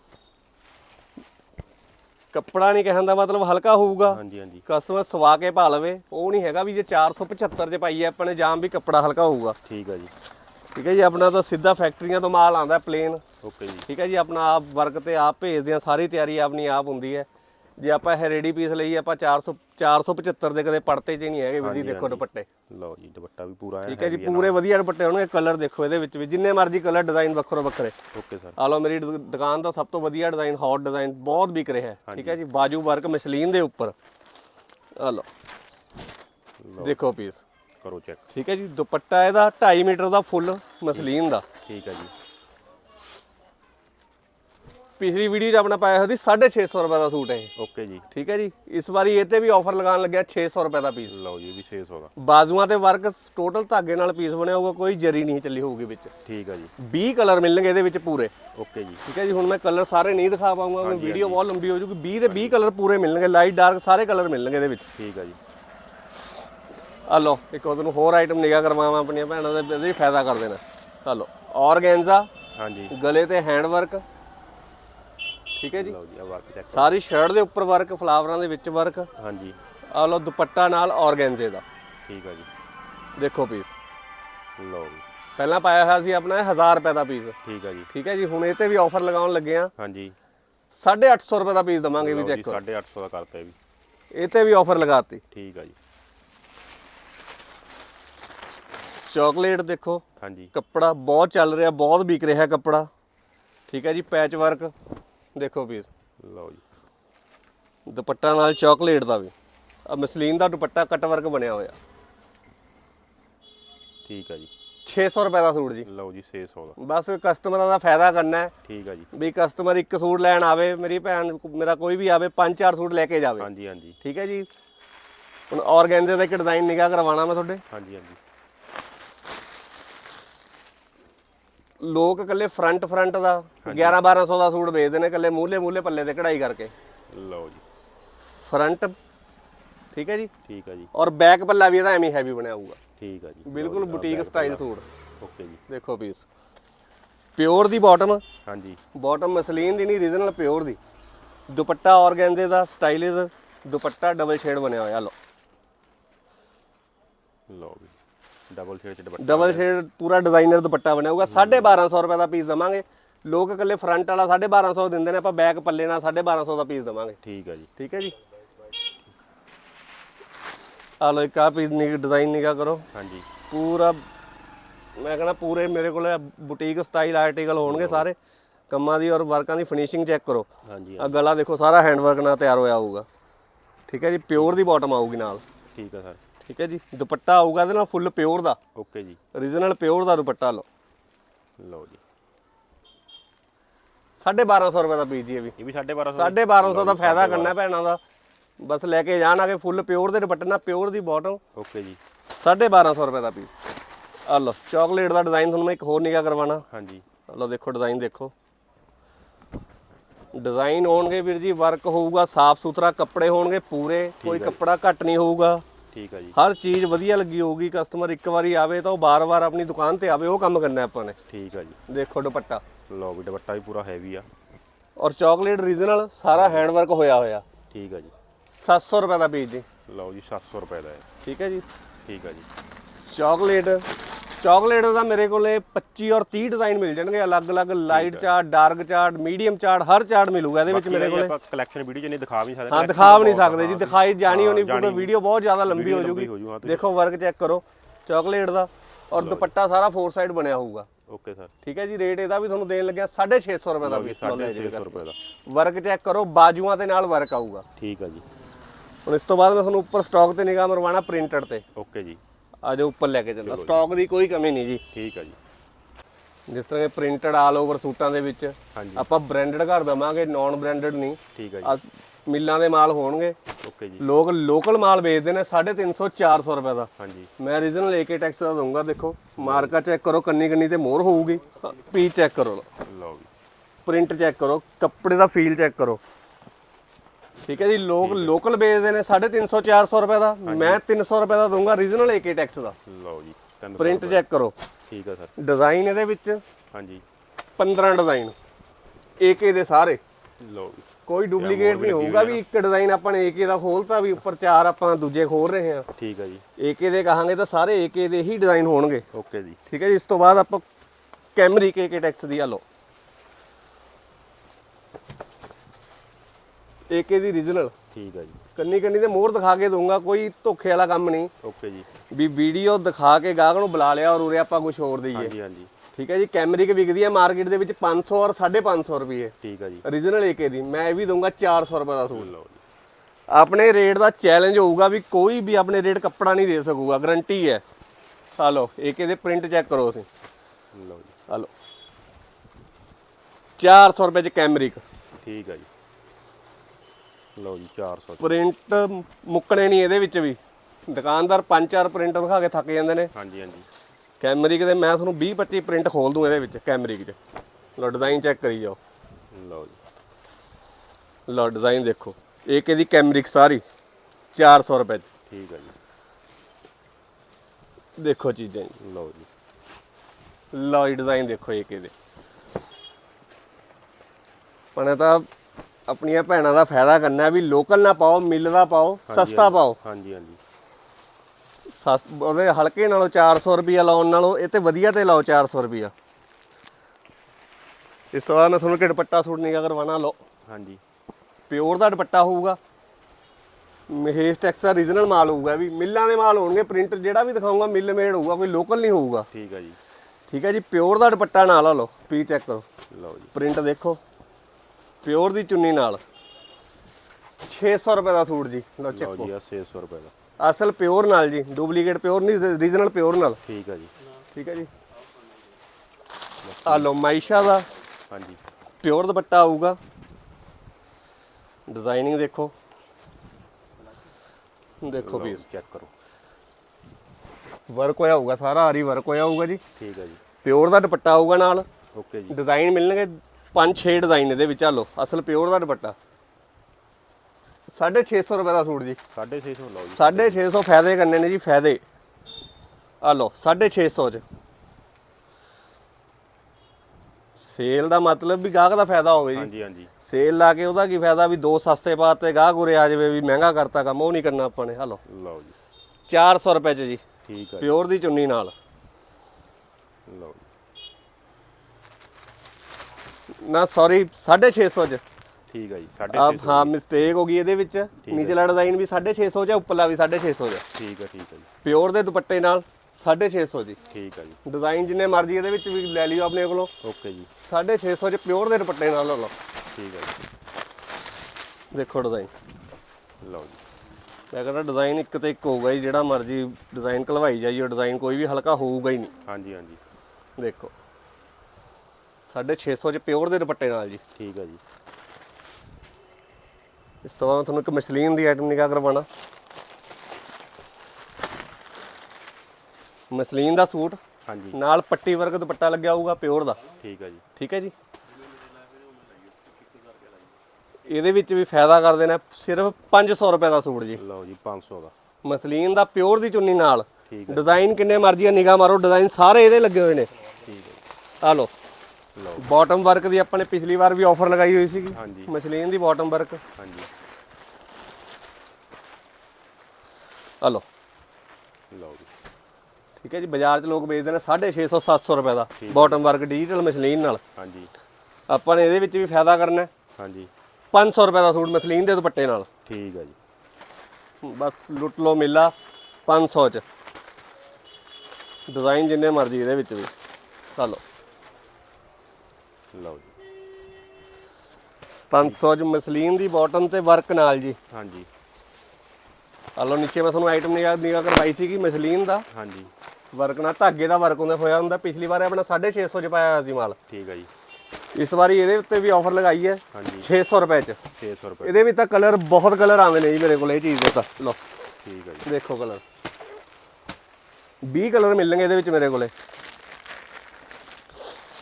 ਕੱਪੜਾ ਨਹੀਂ ਕਹਿਣ ਦਾ ਮਤਲਬ ਹਲਕਾ ਹੋਊਗਾ। ਹਾਂਜੀ ਹਾਂਜੀ। ਕਸਟਮਰ ਸਵਾ ਕੇ ਪਾ ਲਵੇ। ਉਹ ਨਹੀਂ ਹੈਗਾ ਵੀ ਜੇ 475 ਚ ਪਾਈਏ ਆਪਣੇ ਜਾਮ ਵੀ ਕੱਪੜਾ ਹਲਕਾ ਹੋਊਗਾ। ਠੀਕ ਆ ਜੀ। ਠੀਕ ਹੈ ਜੀ ਆਪਣਾ ਤਾਂ ਸਿੱਧਾ ਫੈਕਟਰੀਆਂ ਤੋਂ ਮਾਲ ਆਉਂਦਾ ਪਲੇਨ ਓਕੇ ਜੀ। ਠੀਕ ਹੈ ਜੀ ਆਪਣਾ ਆਪ ਵਰਕ ਤੇ ਆਪ ਭੇਜਦੇ ਆ ਸਾਰੀ ਤਿਆਰੀ ਆਪਣੀ ਆਪ ਹੁੰਦੀ ਹੈ। ਜੇ ਆਪਾਂ ਇਹ ਰੈਡੀ ਪੀਸ ਲਈ ਆਪਾਂ 400 475 ਦੇ ਕਦੇ ਪੜਤੇ ਚ ਹੀ ਨਹੀਂ ਹੈਗੇ ਵੀਰ ਜੀ ਦੇਖੋ ਦੁਪੱਟੇ। ਲਓ ਜੀ ਦੁਪੱਟਾ ਵੀ ਪੂਰਾ ਹੈ ਠੀਕ ਹੈ ਜੀ ਪੂਰੇ ਵਧੀਆ ਦੁਪੱਟੇ ਹੋਣਗੇ ਕਲਰ ਦੇਖੋ ਇਹਦੇ ਵਿੱਚ ਵੀ ਜਿੰਨੇ ਮਰਜ਼ੀ ਕਲਰ ਡਿਜ਼ਾਈਨ ਵੱਖਰੋ ਵੱਖਰੇ। ਓਕੇ ਸਰ ਆ ਲਓ ਮੇਰੀ ਦੁਕਾਨ ਦਾ ਸਭ ਤੋਂ ਵਧੀਆ ਡਿਜ਼ਾਈਨ ਹੌਟ ਡਿਜ਼ਾਈਨ ਬਹੁਤ ਵਿਕ ਰਿਹਾ ਹੈ। ਠੀਕ ਹੈ ਜੀ ਬਾਜੂ ਵਰਕ ਮਸ਼ਲੀਨ ਦੇ ਉੱਪਰ। ਆ ਲਓ। ਦੇਖੋ ਪੀਸ। ਕਰੋ ਚੈੱਕ ਠੀਕ ਹੈ ਜੀ ਦੁਪੱਟਾ ਇਹਦਾ 2.5 ਮੀਟਰ ਦਾ ਫੁੱਲ ਮਸਲੀਨ ਦਾ। ਠੀਕ ਆ ਜੀ। ਪਿਛਲੀ ਵੀਡੀਓ 'ਚ ਆਪਣਾ ਪਾਇਆ ਹੋਇਆ ਸੀ 650 ਰੁਪਏ ਦਾ ਸੂਟ ਇਹ। ਓਕੇ ਜੀ। ਠੀਕ ਹੈ ਜੀ? ਇਸ ਵਾਰੀ ਇਹ ਤੇ ਵੀ ਆਫਰ ਲਗਾਉਣ ਲੱਗਿਆ 600 ਰੁਪਏ ਦਾ ਪੀਸ ਲਓ ਜੀ ਇਹ ਵੀ 600 ਦਾ। ਬਾਜ਼ੂਆਂ ਤੇ ਵਰਕ ਟੋਟਲ ਧਾਗੇ ਨਾਲ ਪੀਸ ਬਣਿਆ ਹੋਊਗਾ ਕੋਈ ਜਰੀ ਨਹੀਂ ਚੱਲੀ ਹੋਊਗੀ ਵਿੱਚ। ਠੀਕ ਆ ਜੀ। 20 ਕਲਰ ਮਿਲਣਗੇ ਇਹਦੇ ਵਿੱਚ ਪੂਰੇ। ਓਕੇ ਜੀ। ਠੀਕ ਹੈ ਜੀ? ਹੁਣ ਮੈਂ ਕਲਰ ਸਾਰੇ ਨਹੀਂ ਦਿਖਾ ਪਾਉਂਗਾ ਮੈਂ ਵੀਡੀਓ ਬਹੁਤ ਲੰਬੀ ਹੋ ਜੂਗੀ। 20 ਦੇ 20 ਕਲਰ ਪੂਰੇ ਮਿਲਣਗੇ ਲਾਈਟ ਡਾਰਕ ਸਾਰੇ ਕਲਰ ਮਿਲਣਗੇ ਇਹਦੇ ਵਿੱਚ। ਠੀਕ ਆ ਜੀ। ਆ ਲਓ ਇੱਕ ਉਹ ਤੁਹਾਨੂੰ ਹੋਰ ਆਈਟਮ ਨਿਗਾਹ ਕਰਵਾਵਾਂ ਆਪਣੀਆਂ ਭੈਣਾਂ ਦੇ ਇਹਦੇ ਹੀ ਫਾਇਦਾ ਕਰ ਦੇਣਾ। ਆ ਲਓ ਆਰਗੈਂਜ਼ਾ ਹਾਂਜੀ। ਗਲੇ ਤੇ ਹੈਂਡ ਵਰਕ ਠੀਕ ਹੈ ਜੀ। ਲਓ ਜੀ ਆ ਵਰਕ ਚੈੱਕ ਸਾਰੀ ਸ਼ਰਟ ਦੇ ਉੱਪਰ ਵਰਕ ਫਲਾਵਰਾਂ ਦੇ ਵਿੱਚ ਵਰਕ ਹਾਂਜੀ। ਆ ਲਓ ਦੁਪੱਟਾ ਨਾਲ ਆਰਗੈਂਜ਼ੇ ਦਾ। ਠੀਕ ਆ ਜੀ। ਦੇਖੋ ਪੀਸ ਲਓ ਜੀ। ਪਹਿਲਾਂ ਪਾਇਆ ਹੋਇਆ ਸੀ ਆਪਣਾ ਇਹ 1000 ਰੁਪਏ ਦਾ ਪੀਸ ਠੀਕ ਆ ਜੀ। ਠੀਕ ਹੈ ਜੀ ਹੁਣ ਇਹ ਤੇ ਵੀ ਆਫਰ ਲਗਾਉਣ ਲੱਗੇ ਆ। ਹਾਂਜੀ। 850 ਰੁਪਏ ਦਾ ਪੀਸ ਦਵਾਂਗੇ ਵੀ ਚੈੱਕ ਕਰੋ। 850 ਦਾ ਕਰਤਾ ਇਹ ਵੀ। ਇਹ ਤੇ ਵੀ ਆਫਰ ਲਗਾਤੀ। ਠੀਕ ਆ ਜੀ। ਚਾਕਲੇਟ ਦੇਖੋ। ਹਾਂਜੀ। ਕੱਪੜਾ ਬਹੁਤ ਚੱਲ ਰਿਹਾ ਬਹੁਤ ਵਿਕ ਰਿਹਾ ਕੱਪੜਾ। ਠੀਕ ਹੈ ਜੀ ਪੈਚ ਵਰਕ ਦੇਖੋ ਪੀਸ ਲਓ ਜੀ। ਦੁਪੱਟਾ ਨਾਲ ਚਾਕਲੇਟ ਦਾ ਵੀ। ਆ ਮਸਲੀਨ ਦਾ ਦੁਪੱਟਾ ਕੱਟ ਵਰਕ ਬਣਿਆ ਹੋਇਆ। ਠੀਕ ਆ ਜੀ। 600 ਰੁਪਏ ਦਾ ਸੂਟ ਜੀ। ਲਓ ਜੀ 600 ਦਾ। ਬਸ ਕਸਟਮਰਾਂ ਦਾ ਫਾਇਦਾ ਕਰਨਾ ਹੈ। ਠੀਕ ਆ ਜੀ। ਵੀ ਕਸਟਮਰ ਇੱਕ ਸੂਟ ਲੈਣ ਆਵੇ ਮੇਰੀ ਭੈਣ ਮੇਰਾ ਕੋਈ ਵੀ ਆਵੇ ਪੰਜ ਚਾਰ ਸੂਟ ਲੈ ਕੇ ਜਾਵੇ। ਹਾਂਜੀ ਹਾਂਜੀ। ਠੀਕ ਹੈ ਜੀ। ਹੁਣ ਆਰਗੈਂਜ਼ੇ ਦਾ ਇੱਕ ਡਿਜ਼ਾਈਨ ਨਿਗਾਹ ਕਰਵਾਉਣਾ ਮੈਂ ਤੁਹਾਡੇ। ਹਾਂਜੀ ਹਾਂਜੀ। ਲੋਕ ਇਕੱਲੇ ਫਰੰਟ ਫਰੰਟ ਦਾ 11 1200 ਦਾ ਸੂਟ ਵੇਚਦੇ ਨੇ ਇਕੱਲੇ ਮੂਹਲੇ ਮੂਹਲੇ ਪੱਲੇ ਤੇ ਕਢਾਈ ਕਰਕੇ। ਲਓ ਜੀ। ਫਰੰਟ ਠੀਕ ਹੈ ਜੀ? ਠੀਕ ਆ ਜੀ। ਔਰ ਬੈਕ ਪੱਲਾ ਵੀ ਇਹਦਾ ਐਵੇਂ ਹੈਵੀ ਬਣਿਆ ਹੋਊਗਾ। ਠੀਕ ਆ ਜੀ। ਬਿਲਕੁਲ ਬੁਟੀਕ ਸਟਾਈਲ ਸੂਟ। ਓਕੇ ਜੀ। ਦੇਖੋ ਪੀਸ ਪਿਓਰ ਦੀ ਬਾਟਮ ਹਾਂਜੀ। ਬਾਟਮ ਮਸਲੀਨ ਦੀ ਨਹੀਂ ਰੀਜਨਲ ਪਿਓਰ ਦੀ। ਦੁਪੱਟਾ ਔਰਗੈਂਜ਼ੇ ਦਾ ਸਟਾਈਲਿਸ਼ ਦੁਪੱਟਾ ਡਬਲ ਸ਼ੇਡ ਬਣਿਆ ਹੋਇਆ ਲੋ ਲਓ ਜੀ। ਡਬਲ ਸ਼ੇਡ ਚ ਦੁਪੱਟਾ ਡਬਲ ਸ਼ੇਡ ਪੂਰਾ ਡਿਜ਼ਾਈਨਰ ਦੁਪੱਟਾ ਬਣਿਆ ਹੋਊਗਾ। 1250 ਰੁਪਏ ਦਾ ਪੀਸ ਦਵਾਂਗੇ। ਲੋਕ ਇਕੱਲੇ ਫਰੰਟ ਵਾਲਾ 1250 ਦਿੰਦੇ ਨੇ ਆਪਾਂ ਬੈਕ ਪੱਲੇ ਨਾਲ 1250 ਦਾ ਪੀਸ ਦਵਾਂਗੇ। ਠੀਕ ਆ ਜੀ। ਠੀਕ ਹੈ ਜੀ? ਆ ਲੋ ਇੱਕ ਆ ਪੀਸ ਨਿਕ ਡਿਜ਼ਾਈਨ ਨਿਗਾ ਕਰੋ। ਹਾਂਜੀ। ਪੂਰਾ ਮੈਂ ਕਹਿੰਦਾ ਪੂਰੇ ਮੇਰੇ ਕੋਲ ਬੁਟੀਕ ਸਟਾਈਲ ਆਰਟੀਕਲ ਹੋਣਗੇ ਸਾਰੇ। ਕੰਮਾਂ ਦੀ ਔਰ ਵਰਕਾਂ ਦੀ ਫਿਨਿਸ਼ਿੰਗ ਚੈੱਕ ਕਰੋ। ਹਾਂਜੀ ਆ ਗਲਾ ਦੇਖੋ ਸਾਰਾ ਹੈਂਡ ਵਰਕ ਨਾਲ ਤਿਆਰ ਹੋਇਆ ਹੋਊਗਾ। ਠੀਕ ਹੈ ਜੀ? ਪਿਓਰ ਦੀ ਬਾਟਮ ਆਊਗੀ ਨਾਲ। ਠੀਕ ਆ ਸਰ। ਠੀਕ ਹੈ ਜੀ? ਦੁਪੱਟਾ ਆਊਗਾ ਇਹਦੇ ਨਾਲ ਫੁੱਲ ਪਿਓਰ ਦਾ। ਓਕੇ ਜੀ। Origignal ਪਿਓਰ ਦਾ ਦੁਪੱਟਾ ਲਓ। ਲਓ ਜੀ। 1250 ਰੁਪਏ ਦਾ ਪੀਸ ਜੀ ਇਹ ਵੀ। ਇਹ ਵੀ 1250 1250 ਦਾ। ਫਾਇਦਾ ਕਰਨਾ ਭੈਣਾਂ ਦਾ। ਬਸ ਲੈ ਕੇ ਜਾਣ ਆਗੇ ਫੁੱਲ ਪਿਓਰ ਦੇ ਦੁਪੱਟੇ ਨਾਲ ਪਿਓਰ ਦੀ ਬਾਟਮ ਓਕੇ ਜੀ। 1250 ਰੁਪਏ ਦਾ ਪੀਸ ਆ ਲਓ ਚਾਕਲੇਟ ਦਾ ਡਿਜ਼ਾਈਨ ਤੁਹਾਨੂੰ ਮੈਂ ਇੱਕ ਹੋਰ ਨਿਗਾ ਕਰਵਾਣਾ ਹਾਂਜੀ। ਆ ਲਓ ਦੇਖੋ ਡਿਜ਼ਾਈਨ ਦੇਖੋ। ਡਿਜ਼ਾਈਨ ਹੋਣਗੇ ਵੀਰ ਜੀ ਵਰਕ ਹੋਊਗਾ ਸਾਫ਼ ਸੁਥਰਾ ਕੱਪੜੇ ਹੋਣਗੇ ਪੂਰੇ। ਕੋਈ ਕੱਪੜਾ ਘੱਟ ਨਹੀਂ ਹੋਊਗਾ। ਠੀਕ ਆ ਜੀ। ਹਰ ਚੀਜ਼ ਵਧੀਆ ਲੱਗੀ ਹੋਊਗੀ ਕਸਟਮਰ ਇੱਕ ਵਾਰੀ ਆਵੇ ਤਾਂ ਉਹ ਬਾਰ-ਬਾਰ ਆਪਣੀ ਦੁਕਾਨ ਤੇ ਆਵੇ ਉਹ ਕੰਮ ਕਰਨਾ ਆਪਾਂ ਨੇ। ਠੀਕ ਆ ਜੀ। ਦੇਖੋ ਦੁਪੱਟਾ। ਲਓ ਵੀ ਦੁਪੱਟਾ ਵੀ ਪੂਰਾ ਹੈਵੀ ਆ। ਔਰ ਚਾਕਲੇਟ ਰੀਜਨਲ ਸਾਰਾ ਹੈਂਡ ਵਰਕ ਹੋਇਆ ਹੋਇਆ। ਠੀਕ ਆ ਜੀ। 700 ਰੁਪਏ ਦਾ ਪੀਸ ਜੀ। ਲਓ ਜੀ 700 ਰੁਪਏ ਦਾ ਹੈ। ਠੀਕ ਹੈ ਜੀ। ਠੀਕ ਆ ਜੀ। ਚਾਕਲੇਟ ਚਾਕਲੇਟ ਦਾ ਮੇਰੇ ਕੋਲੇ 25 ਔਰ 30 ਡਿਜ਼ਾਈਨ ਮਿਲ ਜਾਣਗੇ ਅਲੱਗ-ਅਲੱਗ light chart dark chart medium chart ਹਰ ਚਾਰਟ ਮਿਲੂਗਾ ਇਹਦੇ ਵਿੱਚ ਮੇਰੇ ਕੋਲੇ। ਕਲੈਕਸ਼ਨ ਵੀਡੀਓ ਚ ਨਹੀਂ ਦਿਖਾ ਵੀ ਸਕਦੇ ਹਾਂ ਦਿਖਾ ਵੀ ਨਹੀਂ ਸਕਦੇ ਜੀ ਹਾਂ। ਦਿਖਾਈ ਜਾਣੀ ਹੋਣੀ ਕਿਉਂਕਿ ਵੀਡੀਓ ਬਹੁਤ ਜ਼ਿਆਦਾ ਲੰਬੀ ਹੋ ਜੂਗੀ। ਹੋ ਹਾਂ, ਦੇਖੋ ਵਰਕ ਚੈੱਕ ਕਰੋ ਚਾਕਲੇਟ ਦਾ ਔਰ ਦੁਪੱਟਾ ਸਾਰਾ ਫੋਰ ਸਾਈਡ ਬਣਿਆ ਹੋਊਗਾ। ਓਕੇ ਸਰ ਠੀਕ ਹੈ ਜੀ ਰੇਟ ਇਹਦਾ ਵੀ ਤੁਹਾਨੂੰ ਦੇਣ ਲੱਗਿਆ 650 ਰੁਪਏ ਦਾ ਲਓ ਜੀ ਪੀਸ ਲਓ ਲੈ 650 ਰੁਪਏ ਦਾ। ਵਰਕ ਚੈੱਕ ਕਰੋ ਬਾਜੂਆਂ ਤੇ ਨਾਲ ਵਰਕ ਆਊਗਾ। ਠੀਕ ਆ ਜੀ। ਹੁਣ ਇਸ ਤੋਂ ਬਾਅਦ ਮੈਂ ਤੁਹਾਨੂੰ ਉੱਪਰ ਸਟਾਕ ਤੇ ਨਿਗਾਹ ਮਰਵਾਣਾ ਪ੍ਰਿੰਟਡ ਤੇ। ਓਕੇ ਜੀ। ਆ ਜਾਓ ਉੱਪਰ ਲੈ ਕੇ ਚੱਲੋ। ਸਟਾਕ ਦੀ ਕੋਈ ਕਮੀ ਨਹੀਂ ਜੀ। ਠੀਕ ਆ ਜੀ। ਜਿਸ ਤਰ੍ਹਾਂ ਪ੍ਰਿੰਟਡ ਆਲ ਓਵਰ ਸੂਟਾਂ ਦੇ ਵਿੱਚ ਹਾਂਜੀ। ਆਪਾਂ ਬ੍ਰਾਂਡਡ ਘਰ ਦਵਾਂਗੇ ਨਾਨ ਬ੍ਰਾਂਡਡ ਨਹੀਂ। ਠੀਕ ਆ ਜੀ। ਮਿੱਲਾਂ ਦੇ ਮਾਲ ਹੋਣਗੇ। ਓਕੇ ਜੀ। ਲੋਕ ਲੋਕਲ ਮਾਲ ਵੇਚਦੇ ਨੇ 350 400 ਰੁਪਏ ਦਾ। ਹਾਂਜੀ। ਮੈਂ ਰੀਜਨਲ ਏਕੇ ਟੈਕਸ ਦਾ ਦਊਂਗਾ ਦੇਖੋ। ਮਾਰਕਾ ਚੈੱਕ ਕਰੋ ਕੰਨੀ ਕੰਨੀ ਤੇ ਮੋਹਰ ਹੋਊਗੀ। ਪੀਸ ਚੈੱਕ ਕਰੋ ਲਓ। ਜੀ। ਪ੍ਰਿੰਟ ਚੈੱਕ ਕਰੋ ਕੱਪੜੇ ਦਾ ਫੀਲ ਚੈੱਕ ਕਰੋ। ਠੀਕ ਹੈ ਜੀ ਲੋਕ ਲੋਕਲ ਵੇਚਦੇ ਨੇ 350 400 ਰੁਪਏ ਦਾ। ਮੈਂ 300 ਰੁਪਏ ਦਾ ਦਊਂਗਾ ਰੀਜਨਲ ਏਕੇ ਟੈਕਸ ਦਾ। ਲਓ ਜੀ ਪ੍ਰਿੰਟ ਚੈੱਕ ਕਰੋ। ਠੀਕ ਆ ਸਰ। ਡਿਜ਼ਾਈਨ ਇਹਦੇ ਵਿੱਚ ਹਾਂਜੀ। 15 ਡਿਜ਼ਾਈਨ ਏਕੇ ਦੇ ਸਾਰੇ। ਲਓ ਜੀ। ਕੋਈ ਡੁਪਲੀਕੇਟ ਨਹੀਂ ਹੋਊਗਾ ਵੀ ਇੱਕ ਡਿਜ਼ਾਈਨ ਆਪਾਂ ਨੇ ਏਕੇ ਦਾ ਖੋਲਤਾ ਵੀ ਉੱਪਰ ਚਾਰ ਆਪਾਂ ਦੂਜੇ ਖੋਲ ਰਹੇ ਹਾਂ। ਠੀਕ ਆ ਜੀ। ਏਕੇ ਦੇ ਕਹਾਂਗੇ ਤਾਂ ਸਾਰੇ ਏਕੇ ਦੇ ਹੀ ਡਿਜ਼ਾਈਨ ਹੋਣਗੇ। ਓਕੇ ਜੀ। ਠੀਕ ਹੈ ਜੀ ਇਸ ਤੋਂ ਬਾਅਦ ਆਪਾਂ ਕੈਮਰਿਕ ਏਕੇ ਟੈਕਸ ਦੀ ਆ ਲਓ। ਏਕੇ ਦੀ ਰੀਜਨਲ ਠੀਕ ਆ ਜੀ। ਕੰਨੀ ਕੰਨੀ ਤੇ ਮੋਹਰ ਦਿਖਾ ਕੇ ਦਊਂਗਾ ਕੋਈ ਧੋਖੇ ਵਾਲਾ ਕੰਮ ਨਹੀਂ। ਓਕੇ ਜੀ। ਵੀ ਵੀਡੀਓ ਦਿਖਾ ਕੇ ਗਾਹਕ ਨੂੰ ਬੁਲਾ ਲਿਆ ਔਰ ਉਰੇ ਆਪਾਂ ਕੁਝ ਹੋਰ ਦਈਏ। ਹਾਂਜੀ ਹਾਂਜੀ। ਠੀਕ ਹੈ ਜੀ ਕੈਮਰਿਕ ਵਿਕਦੀ ਹੈ ਮਾਰਕੀਟ ਦੇ ਵਿੱਚ 500 ਔਰ 550 ਰੁਪਏ। ਠੀਕ ਆ ਜੀ। ਰੀਜਨਲ ਏਕੇ ਦੀ। ਮੈਂ ਇਹ ਵੀ ਦਊਂਗਾ 400 ਰੁਪਏ ਦਾ ਸੂਟ। ਲਓ ਜੀ। ਆਪਣੇ ਰੇਟ ਦਾ ਚੈਲੰਜ ਹੋਊਗਾ ਵੀ ਕੋਈ ਵੀ ਆਪਣੇ ਰੇਟ ਕੱਪੜਾ ਨਹੀਂ ਦੇ ਸਕੂਗਾ ਗਰੰਟੀ ਹੈ। ਆ ਲਓ ਏਕੇ ਦੇ ਪ੍ਰਿੰਟ ਚੈੱਕ ਕਰੋ ਅਸੀਂ। ਲਓ ਜੀ। ਆ ਲਓ। 400 ਰੁਪਏ ਚ ਕੈਮਰਿਕ ਠੀਕ ਆ ਜੀ। ਲਓ ਜੀ 400 ਪ੍ਰਿੰਟ ਮੁੱਕਣੇ ਨਹੀਂ ਇਹਦੇ ਵਿੱਚ ਵੀ। ਦੁਕਾਨਦਾਰ ਪੰਜ ਚਾਰ ਪ੍ਰਿੰਟ ਦਿਖਾ ਕੇ ਥੱਕ ਜਾਂਦੇ ਨੇ। ਹਾਂਜੀ ਹਾਂਜੀ। ਕੈਮਰਿਕ ਦੇ ਮੈਂ ਤੁਹਾਨੂੰ 20 25 ਪ੍ਰਿੰਟ ਖੋਲ ਦੂੰ ਇਹਦੇ ਵਿੱਚ ਕੈਮਰਿਕ 'ਚ ਲਓ ਡਿਜ਼ਾਈਨ ਚੈੱਕ ਕਰੀ ਜਾਓ। ਲਓ ਜੀ। ਲਓ ਡਿਜ਼ਾਈਨ ਦੇਖੋ। ਇੱਕ ਇਹਦੀ ਕੈਮਰਿਕ ਸਾਰੀ? 400 ਰੁਪਏ 'ਚ ਠੀਕ ਆ ਜੀ। ਦੇਖੋ ਚੀਜ਼ਾਂ ਲਓ ਜੀ। ਲਓ ਡਿਜ਼ਾਈਨ ਦੇਖੋ ਇੱਕ ਇਹਦੇ ਪਣੇ ਤਾਂ ਆਪਣੀਆਂ ਭੈਣਾਂ ਦਾ ਫਾਇਦਾ ਕਰਨਾ ਵੀ ਲੋਕਲ ਨਾ ਪਾਓ ਮਿਲ ਦਾ ਪਾਓ ਸਸਤਾ ਪਾਓ। ਹਾਂਜੀ ਹਾਂਜੀ। ਸਸ ਉਹਦੇ ਹਲਕੇ ਨਾਲੋਂ 400 ਰੁਪਿਆ ਲਾਉਣ ਨਾਲੋਂ ਇਹ ਤੇ ਵਧੀਆ ਤੇ ਲਾਓ 400 ਰੁਪਿਆ ਇਸ ਤੋਂ ਬਾਅਦ ਮੈਂ ਤੁਹਾਨੂੰ ਕਿ ਦੁਪੱਟਾ ਸੂਟ ਨਿਗਾ ਕਰਵਾਣਾ ਲਓ। ਹਾਂਜੀ। ਪਿਓਰ ਦਾ ਦੁਪੱਟਾ ਹੋਊਗਾ। ਮਹੇਸ਼ ਟੈਕਸ ਰੀਜਨਲ ਮਾਲ ਹੋਊਗਾ ਵੀ ਮਿੱਲਾਂ ਦੇ ਮਾਲ ਹੋਣਗੇ ਪ੍ਰਿੰਟ ਜਿਹੜਾ ਵੀ ਦਿਖਾਊਂਗਾ ਮਿਲ ਮੇਡ ਹੋਊਗਾ ਕੋਈ ਲੋਕਲ ਨਹੀਂ ਹੋਊਗਾ। ਠੀਕ ਆ ਜੀ। ਠੀਕ ਹੈ ਜੀ ਪਿਓਰ ਦਾ ਦੁਪੱਟਾ ਨਾਲ ਆ ਲਓ ਪੀ ਚੈੱਕ ਕਰੋ। ਲਓ ਜੀ। ਪ੍ਰਿੰਟ ਦੇਖੋ। ਪਿਓਰ ਦੀ ਚੁੰਨੀ ਨਾਲ। 600 ਰੁਪਏ ਦਾ ਸੂਟ ਜੀ। ਲਓ ਚੱਕੋ। ਜੀ ਆ 600 ਰੁਪਏ ਦਾ। ਅਸਲ ਪਿਓਰ ਨਾਲ ਜੀ ਡੁਪਲੀਕੇਟ ਪਿਓਰ ਨਹੀਂ ਰੀਜਨਲ ਪਿਓਰ ਨਾਲ। ਠੀਕ ਆ ਜੀ। ਠੀਕ ਹੈ ਜੀ। ਆ ਲਓ ਮਾਈਸ਼ਾ ਦਾ। ਹਾਂਜੀ। ਪਿਓਰ ਦੁਪੱਟਾ ਆਊਗਾ। ਡਿਜ਼ਾਈਨਿੰਗ ਦੇਖੋ। ਦੇਖੋ ਪੀਸ ਚੈੱਕ ਕਰੋ। ਵਰਕ ਹੋਇਆ ਹੋਊਗਾ ਸਾਰਾ ਆਰੀ ਵਰਕ ਹੋਇਆ ਹੋਊਗਾ ਜੀ। ਠੀਕ ਆ ਜੀ। ਪਿਓਰ ਦਾ ਦੁਪੱਟਾ ਆਊਗਾ ਨਾਲ। ਓਕੇ ਜੀ। ਡਿਜ਼ਾਈਨ ਮਿਲਣਗੇ 5-6 ਡਿਜ਼ਾਈਨ ਇਹਦੇ ਵਿੱਚ ਆ ਲਓ ਅਸਲ ਪਿਓਰ ਦਾ ਦੁਪੱਟਾ। 650 ਰੁਪਏ ਦਾ ਸੂਟ ਜੀ। 650 ਲਓ ਜੀ। 650 ਫਾਇਦੇ ਕਰਨੇ ਨੇ ਜੀ ਫਾਇਦੇ। ਆ ਲਓ 650 ਚ। ਸੇਲ ਦਾ ਮਤਲਬ ਵੀ ਗਾਹਕ ਦਾ ਫਾਇਦਾ ਹੋਵੇ ਜੀ। ਹਾਂਜੀ ਹਾਂਜੀ। ਸੇਲ ਲਾ ਕੇ ਉਹਦਾ ਕੀ ਫਾਇਦਾ ਵੀ ਦੋ ਸਸਤੇ ਪਾਤੇ ਗਾਹਕ ਉਰੇ ਆ ਜਾਵੇ ਵੀ ਮਹਿੰਗਾ ਕਰਤਾ ਕੰਮ ਉਹ ਨਹੀਂ ਕਰਨਾ ਆਪਾਂ ਨੇ। ਹਲੋ ਲਓ। ਜੀ। 400 ਰੁਪਏ ਚ ਜੀ। ਠੀਕ ਹੈ ਪਿਓਰ ਦੀ ਚੁੰਨੀ ਨਾਲ। ਜੀ। ਲਓ ਜੀ ਨਾ ਸੌਰੀ 650 ਚ। ਠੀਕ ਹੈ ਜੀ ਆ 650 ਹਾਂ ਮਿਸਟੇਕ ਹੋ ਗਈ ਇਹਦੇ ਵਿੱਚ। ਨੀਚਲਾ ਡਿਜ਼ਾਈਨ ਵੀ 650 ਚ ਉੱਪਰਲਾ ਵੀ 650 ਚ ਠੀਕ ਹੈ ਠੀਕ ਹੈ ਜੀ। ਪਿਓਰ ਦੇ ਦੁਪੱਟੇ ਨਾਲ 650 ਜੀ। ਠੀਕ ਹੈ ਜੀ। ਡਿਜ਼ਾਈਨ ਜਿੰਨੇ ਮਰਜ਼ੀ ਇਹਦੇ ਵਿੱਚ ਵੀ ਲੈ ਲਿਓ ਆਪਣੇ ਕੋਲੋਂ। ਓਕੇ ਜੀ। 650 ਚ ਪਿਓਰ ਦੇ ਦੁਪੱਟੇ ਨਾਲ ਲਓ। ਠੀਕ ਹੈ ਜੀ। ਦੇਖੋ ਡਿਜ਼ਾਈਨ ਲਓ ਜੀ। ਮੈਂ ਕਹਿੰਦਾ ਡਿਜ਼ਾਈਨ ਇੱਕ ਤੇ ਇੱਕ ਹੋਊਗਾ ਜੀ ਜਿਹੜਾ ਮਰਜ਼ੀ ਡਿਜ਼ਾਈਨ ਕਲਵਾਈ ਜਾਈਓ ਡਿਜ਼ਾਈਨ ਕੋਈ ਵੀ ਹਲਕਾ ਹੋਊਗਾ ਹੀ ਨਹੀਂ। ਹਾਂਜੀ ਹਾਂਜੀ। ਦੇਖੋ। 650 ਚ ਪਿਓਰ ਦੇ ਦੁਪੱਟੇ ਨਾਲ ਜੀ। ਠੀਕ ਹੈ ਜੀ। ਇਸ ਤੋਂ ਬਾਅਦ ਤੁਹਾਨੂੰ ਇੱਕ ਮਸਲੀਨ ਦੀ ਆਈਟਮ ਨਿਗਾਹ ਕਰਵਾਉਣਾ। ਮਸਲੀਨ ਦਾ ਸੂਟ ਹਾਂਜੀ। ਨਾਲ ਪੱਟੀ ਵਰਕ ਦੁਪੱਟਾ ਲੱਗਿਆ ਹੋਊਗਾ ਪਿਓਰ ਦਾ। ਠੀਕ ਹੈ ਜੀ। ਠੀਕ ਹੈ ਜੀ। ਇਹਦੇ ਵਿੱਚ ਵੀ ਫਾਇਦਾ ਕਰਦੇ ਨੇ ਸਿਰਫ 500 ਰੁਪਏ ਦਾ ਸੂਟ ਜੀ। ਲਓ ਜੀ 500 ਦਾ। ਮਸਲੀਨ ਦਾ ਪਿਓਰ ਦੀ ਚੁੰਨੀ ਨਾਲ। ਠੀਕ ਹੈ ਡਿਜ਼ਾਈਨ ਕਿੰਨੇ ਮਰਜ਼ੀ ਆ ਨਿਗਾਹ ਮਾਰੋ ਡਿਜ਼ਾਈਨ ਸਾਰੇ ਇਹਦੇ ਲੱਗੇ ਹੋਏ ਨੇ। ਠੀਕ ਹੈ ਆ ਲਓ। ਲਓ। ਬਾਟਮ ਵਰਕ ਦੀ ਆਪਾਂ ਨੇ ਪਿਛਲੀ ਵਾਰ ਵੀ ਆਫਰ ਲਗਾਈ ਹੋਈ ਸੀਗੀ। ਹਾਂਜੀ। ਮਸਲੀਨ ਦੀ ਬਾਟਮ ਵਰਕ ਹਾਂਜੀ। ਆ ਲਓ। ਲਓ ਠੀਕ ਹੈ ਜੀ ਬਾਜ਼ਾਰ 'ਚ ਲੋਕ ਵੇਚਦੇ ਨੇ 650 700 ਰੁਪਏ ਦਾ ਬਾਟਮ ਵਰਕ ਡਿਜੀਟਲ ਮਸਲੀਨ ਨਾਲ। ਹਾਂਜੀ। ਆਪਾਂ ਨੇ ਇਹਦੇ ਵਿੱਚ ਵੀ ਫਾਇਦਾ ਕਰਨਾ ਹੈ। ਹਾਂਜੀ। 500 ਰੁਪਏ ਦਾ ਸੂਟ ਮਸਲੀਨ ਦੇ ਦੁਪੱਟੇ ਨਾਲ। ਠੀਕ ਹੈ ਜੀ। ਬਸ ਲੁੱਟ ਲੋ ਮੇਲਾ 500 ਚ। ਡਿਜ਼ਾਈਨ ਜਿੰਨੇ ਮਰਜ਼ੀ ਇਹਦੇ ਵਿੱਚ ਵੀ। ਆ ਲਓ ਜੀ। 500 ਚ ਮਸਲੀਨ ਦੀ ਬਾਟਮ ਤੇ ਵਰਕ ਨਾਲ ਜੀ। ਹਾਂਜੀ। ਲਓ ਨੀਚੇ ਮੈਂ ਤੁਹਾਨੂੰ ਆਈਟਮ ਨਿਗਾਹ ਨਿਗਾਹ ਕਰਵਾਈ ਸੀਗੀ ਮਸਲੀਨ ਦਾ। ਹਾਂਜੀ। ਵਰਕ ਨਾਲ ਧਾਗੇ ਦਾ ਵਰਕ ਹੁੰਦਾ ਹੋਇਆ ਹੁੰਦਾ। ਪਿਛਲੀ ਵਾਰ ਆਪਣਾ 650 ਚ ਪਾਇਆ ਹੋਇਆ ਸੀ ਮਾਲ। ਠੀਕ ਹੈ ਜੀ। ਇਸ ਵਾਰੀ ਇਹਦੇ ਉੱਤੇ ਵੀ ਆਫਰ ਲਗਾਈ ਹੈ। ਹਾਂਜੀ। 600 ਰੁਪਏ ਚ। 600 ਰੁਪਏ ਇਹਦੇ ਵਿੱਚ ਤਾਂ ਕਲਰ ਬਹੁਤ ਕਲਰ ਆਉਂਦੇ ਨੇ ਜੀ ਮੇਰੇ ਕੋਲ ਇਹ ਚੀਜ਼ ਦੇ ਤਾਂ। ਲਓ। ਠੀਕ ਹੈ ਜੀ। ਦੇਖੋ ਕਲਰ 20 ਕਲਰ ਮਿਲਣਗੇ ਇਹਦੇ ਵਿੱਚ ਮੇਰੇ ਕੋਲੇ।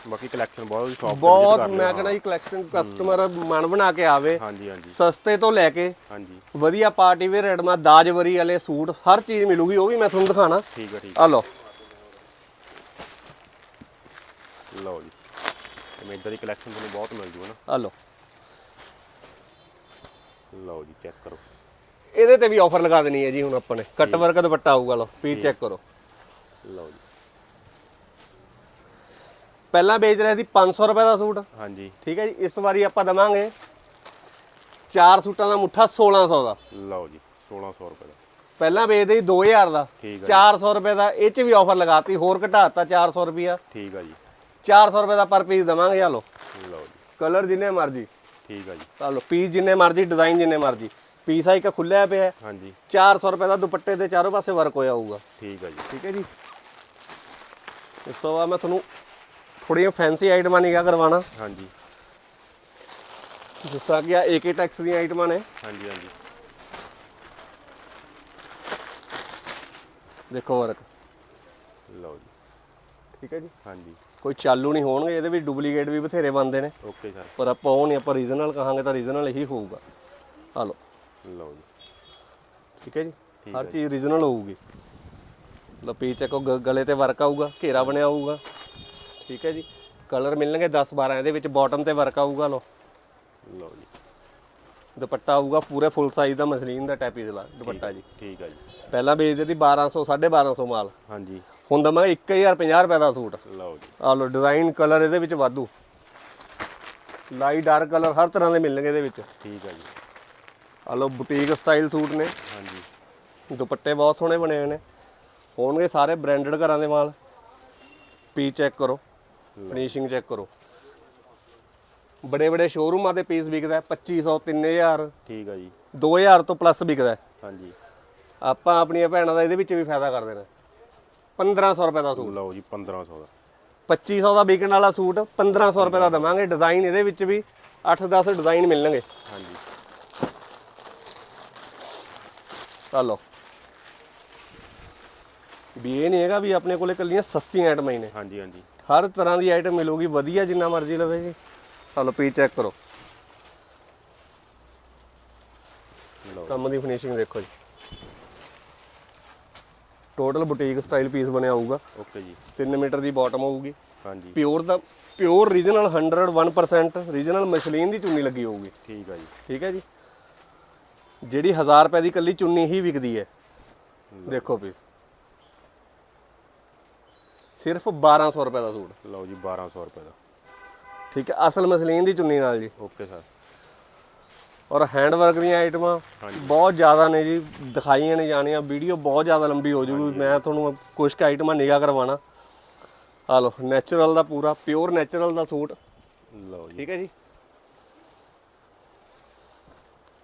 ਬਾਕੀ ਕਲੈਕਸ਼ਨ ਬਹੁਤ ਸ਼ਾਪ ਬਹੁਤ ਮੈਂ ਕਹਿੰਦਾ ਜੀ ਕਲੈਕਸ਼ਨ ਕਸਟਮਰ ਮਨ ਬਣਾ ਕੇ ਆਵੇ ਹਾਂਜੀ ਹਾਂਜੀ। ਸਸਤੇ ਤੋਂ ਲੈ ਕੇ ਹਾਂਜੀ। ਵਧੀਆ ਪਾਰਟੀ ਵੇਅਰ ਰੈਡਮਾ ਦਾਜਵਰੀ ਵਾਲੇ ਸੂਟ ਹਰ ਚੀਜ਼ ਮਿਲੂਗੀ ਉਹ ਵੀ ਮੈਂ ਤੁਹਾਨੂੰ ਦਿਖਾਣਾ। ਠੀਕ ਹੈ ਠੀਕ ਆ ਲਓ। ਲਓ ਜੀ। ਤੇ ਇਦਾਂ ਦੀ ਕਲੈਕਸ਼ਨ ਤੁਹਾਨੂੰ ਬਹੁਤ ਮਿਲ ਜੂ ਨਾ? ਆ ਲਓ। ਲਓ ਜੀ ਚੈੱਕ ਕਰੋ। ਇਹਦੇ ਤੇ ਵੀ ਆਫਰ ਲਗਾ ਦੇਣੀ ਹੈ ਜੀ ਹੁਣ ਆਪਾਂ ਨੇ। ਕੱਟ ਵਰਕ ਦੁਪੱਟਾ ਆਊਗਾ ਲਓ। ਪੀਸ ਚੈੱਕ ਕਰੋ। ਲਓ ਜੀ। ਪਹਿਲਾਂ ਵੇਚ ਰਹੇ ਸੀ 500 ਰੁਪਏ ਦਾ ਸੂਟ। ਹਾਂਜੀ। ਠੀਕ ਹੈ ਜੀ ਇਸ ਵਾਰੀ ਆਪਾਂ ਦਵਾਂਗੇ ਚਾਰ ਸੂਟਾਂ ਦਾ ਮੁੱਠਾ 1600 ਦਾ। ਲਓ ਜੀ 1600 ਰੁਪਏ ਦਾ। ਪਹਿਲਾਂ ਵੇਚਦੇ ਸੀ 2000 ਦਾ। ਠੀਕ ਹੈ 400 ਰੁਪਏ ਦਾ ਇਹ ਚ ਵੀ ਆਫਰ ਲਗਾਤੀ ਹੋਰ ਘਟਾਤਾ 400 ਰੁਪਿਆ ਠੀਕ ਹੈ ਜੀ। 400 ਰੁਪਏ ਦਾ ਪਰ ਪੀਸ ਦਵਾਂਗੇ ਆ ਲਓ। ਲਓ ਜੀ। ਕਲਰ ਜਿੰਨੇ ਮਰਜ਼ੀ। ਠੀਕ ਹੈ ਜੀ। ਆ ਲਓ ਪੀਸ ਜਿੰਨੇ ਮਰਜ਼ੀ ਡਿਜ਼ਾਈਨ ਜਿੰਨੇ ਮਰਜ਼ੀ। ਪੀਸ ਆ ਇੱਕ ਖੁੱਲਿਆ ਪਿਆ। ਹਾਂਜੀ। 400 ਰੁਪਏ ਦਾ ਦੁਪੱਟੇ ਦੇ ਚਾਰੋਂ ਪਾਸੇ ਵਰਕ ਹੋਇਆ ਹੋਊਗਾ। ਠੀਕ ਹੈ ਜੀ। ਠੀਕ ਹੈ ਜੀ। ਇਸ ਤੋਂ ਬਾਅਦ ਮੈਂ ਤੁਹਾਨੂੰ ਥੋੜੀਆਂ ਫੈਂਸੀ ਆਈਟਮਾਂ ਨਿਗਾਹ ਕਰਵਾਉਣਾ। ਹਾਂਜੀ। ਜਿਸ ਤਰ੍ਹਾਂ ਕਿ ਆ ਏਕੇ ਟੈਕਸ ਦੀਆਂ ਆਈਟਮਾਂ ਨੇ। ਹਾਂਜੀ ਹਾਂਜੀ। ਦੇਖੋ ਵਰਕ ਲਓ ਜੀ। ਠੀਕ ਹੈ ਜੀ? ਹਾਂਜੀ। ਕੋਈ ਚਾਲੂ ਨਹੀਂ ਹੋਣਗੇ ਇਹਦੇ ਵਿੱਚ ਡੁਪਲੀਕੇਟ ਵੀ ਬਥੇਰੇ ਬੰਦੇ ਨੇ। Okay sir. ਪਰ ਆਪਾਂ ਉਹ ਨਹੀਂ ਆਪਾਂ ਰੀਜਨਲ ਕਹਾਂਗੇ ਤਾਂ ਰੀਜਨਲ ਇਹੀ ਹੋਊਗਾ। ਆ ਲਓ। ਲਓ ਜੀ। ਠੀਕ ਹੈ ਜੀ? ਹਰ ਚੀਜ਼ ਰੀਜਨਲ ਹੋਊਗੀ। ਲਪੀ ਚੱਕੋ ਗ- ਗਲੇ ਤੇ ਵਰਕ ਆਊਗਾ ਘੇਰਾ ਬਣਿਆ ਹੋਊਗਾ। ਠੀਕ ਹੈ ਜੀ। ਕਲਰ ਮਿਲਣਗੇ 10 12 ਇਹਦੇ ਵਿੱਚ ਬਾਟਮ ਤੇ ਵਰਕ ਆਊਗਾ ਲੋ ਲਓ ਜੀ। ਦੁਪੱਟਾ ਆਊਗਾ ਪੂਰੇ ਫੁੱਲ ਸਾਈਜ਼ ਦਾ ਮਸਲੀਨ ਦਾ ਟੈਪੀ ਦਾ ਦੁਪੱਟਾ ਜੀ। ਠੀਕ ਹੈ ਜੀ। ਪਹਿਲਾਂ ਵੇਚਦੇ ਸੀ 1200 1250 ਮਾਲ। ਹਾਂਜੀ। ਹੁਣ ਦਵਾਂਗੇ 1050 ਰੁਪਏ ਦਾ ਸੂਟ। ਲਓ ਜੀ। ਆ ਲੋ ਡਿਜ਼ਾਈਨ ਕਲਰ ਇਹਦੇ ਵਿੱਚ ਵਾਧੂ। ਲਾਈਟ ਡਾਰਕ ਕਲਰ ਹਰ ਤਰ੍ਹਾਂ ਦੇ ਮਿਲਣਗੇ ਇਹਦੇ ਵਿੱਚ। ਠੀਕ ਹੈ ਜੀ। ਆ ਲੋ ਬੁਟੀਕ ਸਟਾਈਲ ਸੂਟ ਨੇ। ਹਾਂਜੀ। ਦੁਪੱਟੇ ਬਹੁਤ ਸੋਹਣੇ ਬਣੇ ਹੋਏ ਨੇ। ਹੋਣਗੇ ਸਾਰੇ ਬ੍ਰਾਂਡਡ ਘਰਾਂ ਦੇ ਮਾਲ। ਪੀ ਚੈੱਕ ਕਰੋ। ਫਿਨਿਸ਼ਿੰਗ ਚੈੱਕ ਕਰੋ। ਬੜੇ ਬੜੇ ਸ਼ੋਰੂਮਾਂ ਦੇ ਪੀਸ ਵਿਕਦਾ ਹੈ 2500 3000 ਠੀਕ ਹੈ ਜੀ। 2000 ਤੋਂ ਪਲੱਸ ਵਿਕਦਾ। ਹਾਂਜੀ। ਆਪਾਂ ਆਪਣੀਆਂ ਭੈਣਾਂ ਦਾ ਇਹਦੇ ਵਿੱਚ ਵੀ ਫਾਇਦਾ ਕਰਦੇ ਨੇ 1500 ਰੁਪਏ ਦਾ ਸੂਟ। ਲਓ ਜੀ 1500 ਦਾ। 2500 ਦਾ ਵਿਕਣ ਵਾਲਾ ਸੂਟ 1500 ਰੁਪਏ ਦਾ ਦਵਾਂਗੇ। ਡਿਜ਼ਾਈਨ ਇਹਦੇ ਵਿੱਚ ਵੀ 8-10 ਡਿਜ਼ਾਈਨ ਮਿਲਣਗੇ। ਹਾਂਜੀ। ਆ ਲਓ। ਵੀ ਇਹ ਨਹੀਂ ਹੈਗਾ ਵੀ ਆਪਣੇ ਕੋਲੇ ਕੱਲੀਆਂ ਸਸਤੀਆਂ ਆਈਟਮਾਂ ਹੀ ਨੇ। ਹਾਂਜੀ ਹਾਂਜੀ। ਹਰ ਤਰ੍ਹਾਂ ਦੀ ਆਈਟਮ ਮਿਲੂਗੀ ਵਧੀਆ ਜਿੰਨਾ ਮਰਜ਼ੀ ਲਵੇ ਜੀ। ਚਲੋ ਪੀ ਚੈੱਕ ਕਰੋ। ਕੰਮ ਦੀ ਫਿਨਿਸ਼ਿੰਗ ਦੇਖੋ ਜੀ। ਟੋਟਲ ਬੁਟੀਕ ਸਟਾਈਲ ਪੀਸ ਬਣਿਆ ਹੋਊਗਾ। ਓਕੇ ਜੀ। 3 ਮੀਟਰ ਦੀ ਬਾਟਮ ਹੋਊਗੀ। ਹਾਂਜੀ। ਪਿਓਰ ਦਾ ਪਿਓਰ ਰੀਜਨਲ 101% ਰੀਜਨਲ ਮਸ਼ਲੀਨ ਦੀ ਚੁੰਨੀ ਲੱਗੀ ਹੋਊਗੀ। ਠੀਕ ਆ ਜੀ। ਠੀਕ ਹੈ ਜੀ? ਜਿਹੜੀ 1000 ਰੁਪਏ ਦੀ ਕੱਲੀ ਚੁੰਨੀ ਹੀ ਵਿਕਦੀ ਹੈ। ਦੇਖੋ ਪੀਸ ਸਿਰਫ 1200 ਰੁਪਏ ਦਾ ਸੂਟ। ਲਓ ਜੀ 1200 ਰੁਪਏ ਦਾ। ਠੀਕ ਹੈ ਅਸਲ ਮਸਲੀਨ ਦੀ ਚੁੰਨੀ ਨਾਲ ਜੀ। Okay sir. ਔਰ ਹੈਂਡ ਵਰਕ ਦੀਆਂ ਆਈਟਮਾਂ ਬਹੁਤ ਜ਼ਿਆਦਾ ਨੇ ਜੀ ਦਿਖਾਈਆਂ ਨਹੀਂ ਜਾਣੀਆਂ ਵੀਡੀਓ ਬਹੁਤ ਜ਼ਿਆਦਾ ਲੰਬੀ ਹੋ ਜੂਗੀ ਮੈਂ ਤੁਹਾਨੂੰ ਕੁਝ ਕੁ ਆਈਟਮਾਂ ਨਿਗਾਹ ਕਰਵਾਣਾ ਆ ਲਓ ਨੈਚੁਰਲ ਦਾ ਪੂਰਾ ਪਿਓਰ ਨੈਚੁਰਲ ਦਾ ਸੂਟ। ਲਓ ਜੀ। ਠੀਕ ਹੈ ਜੀ।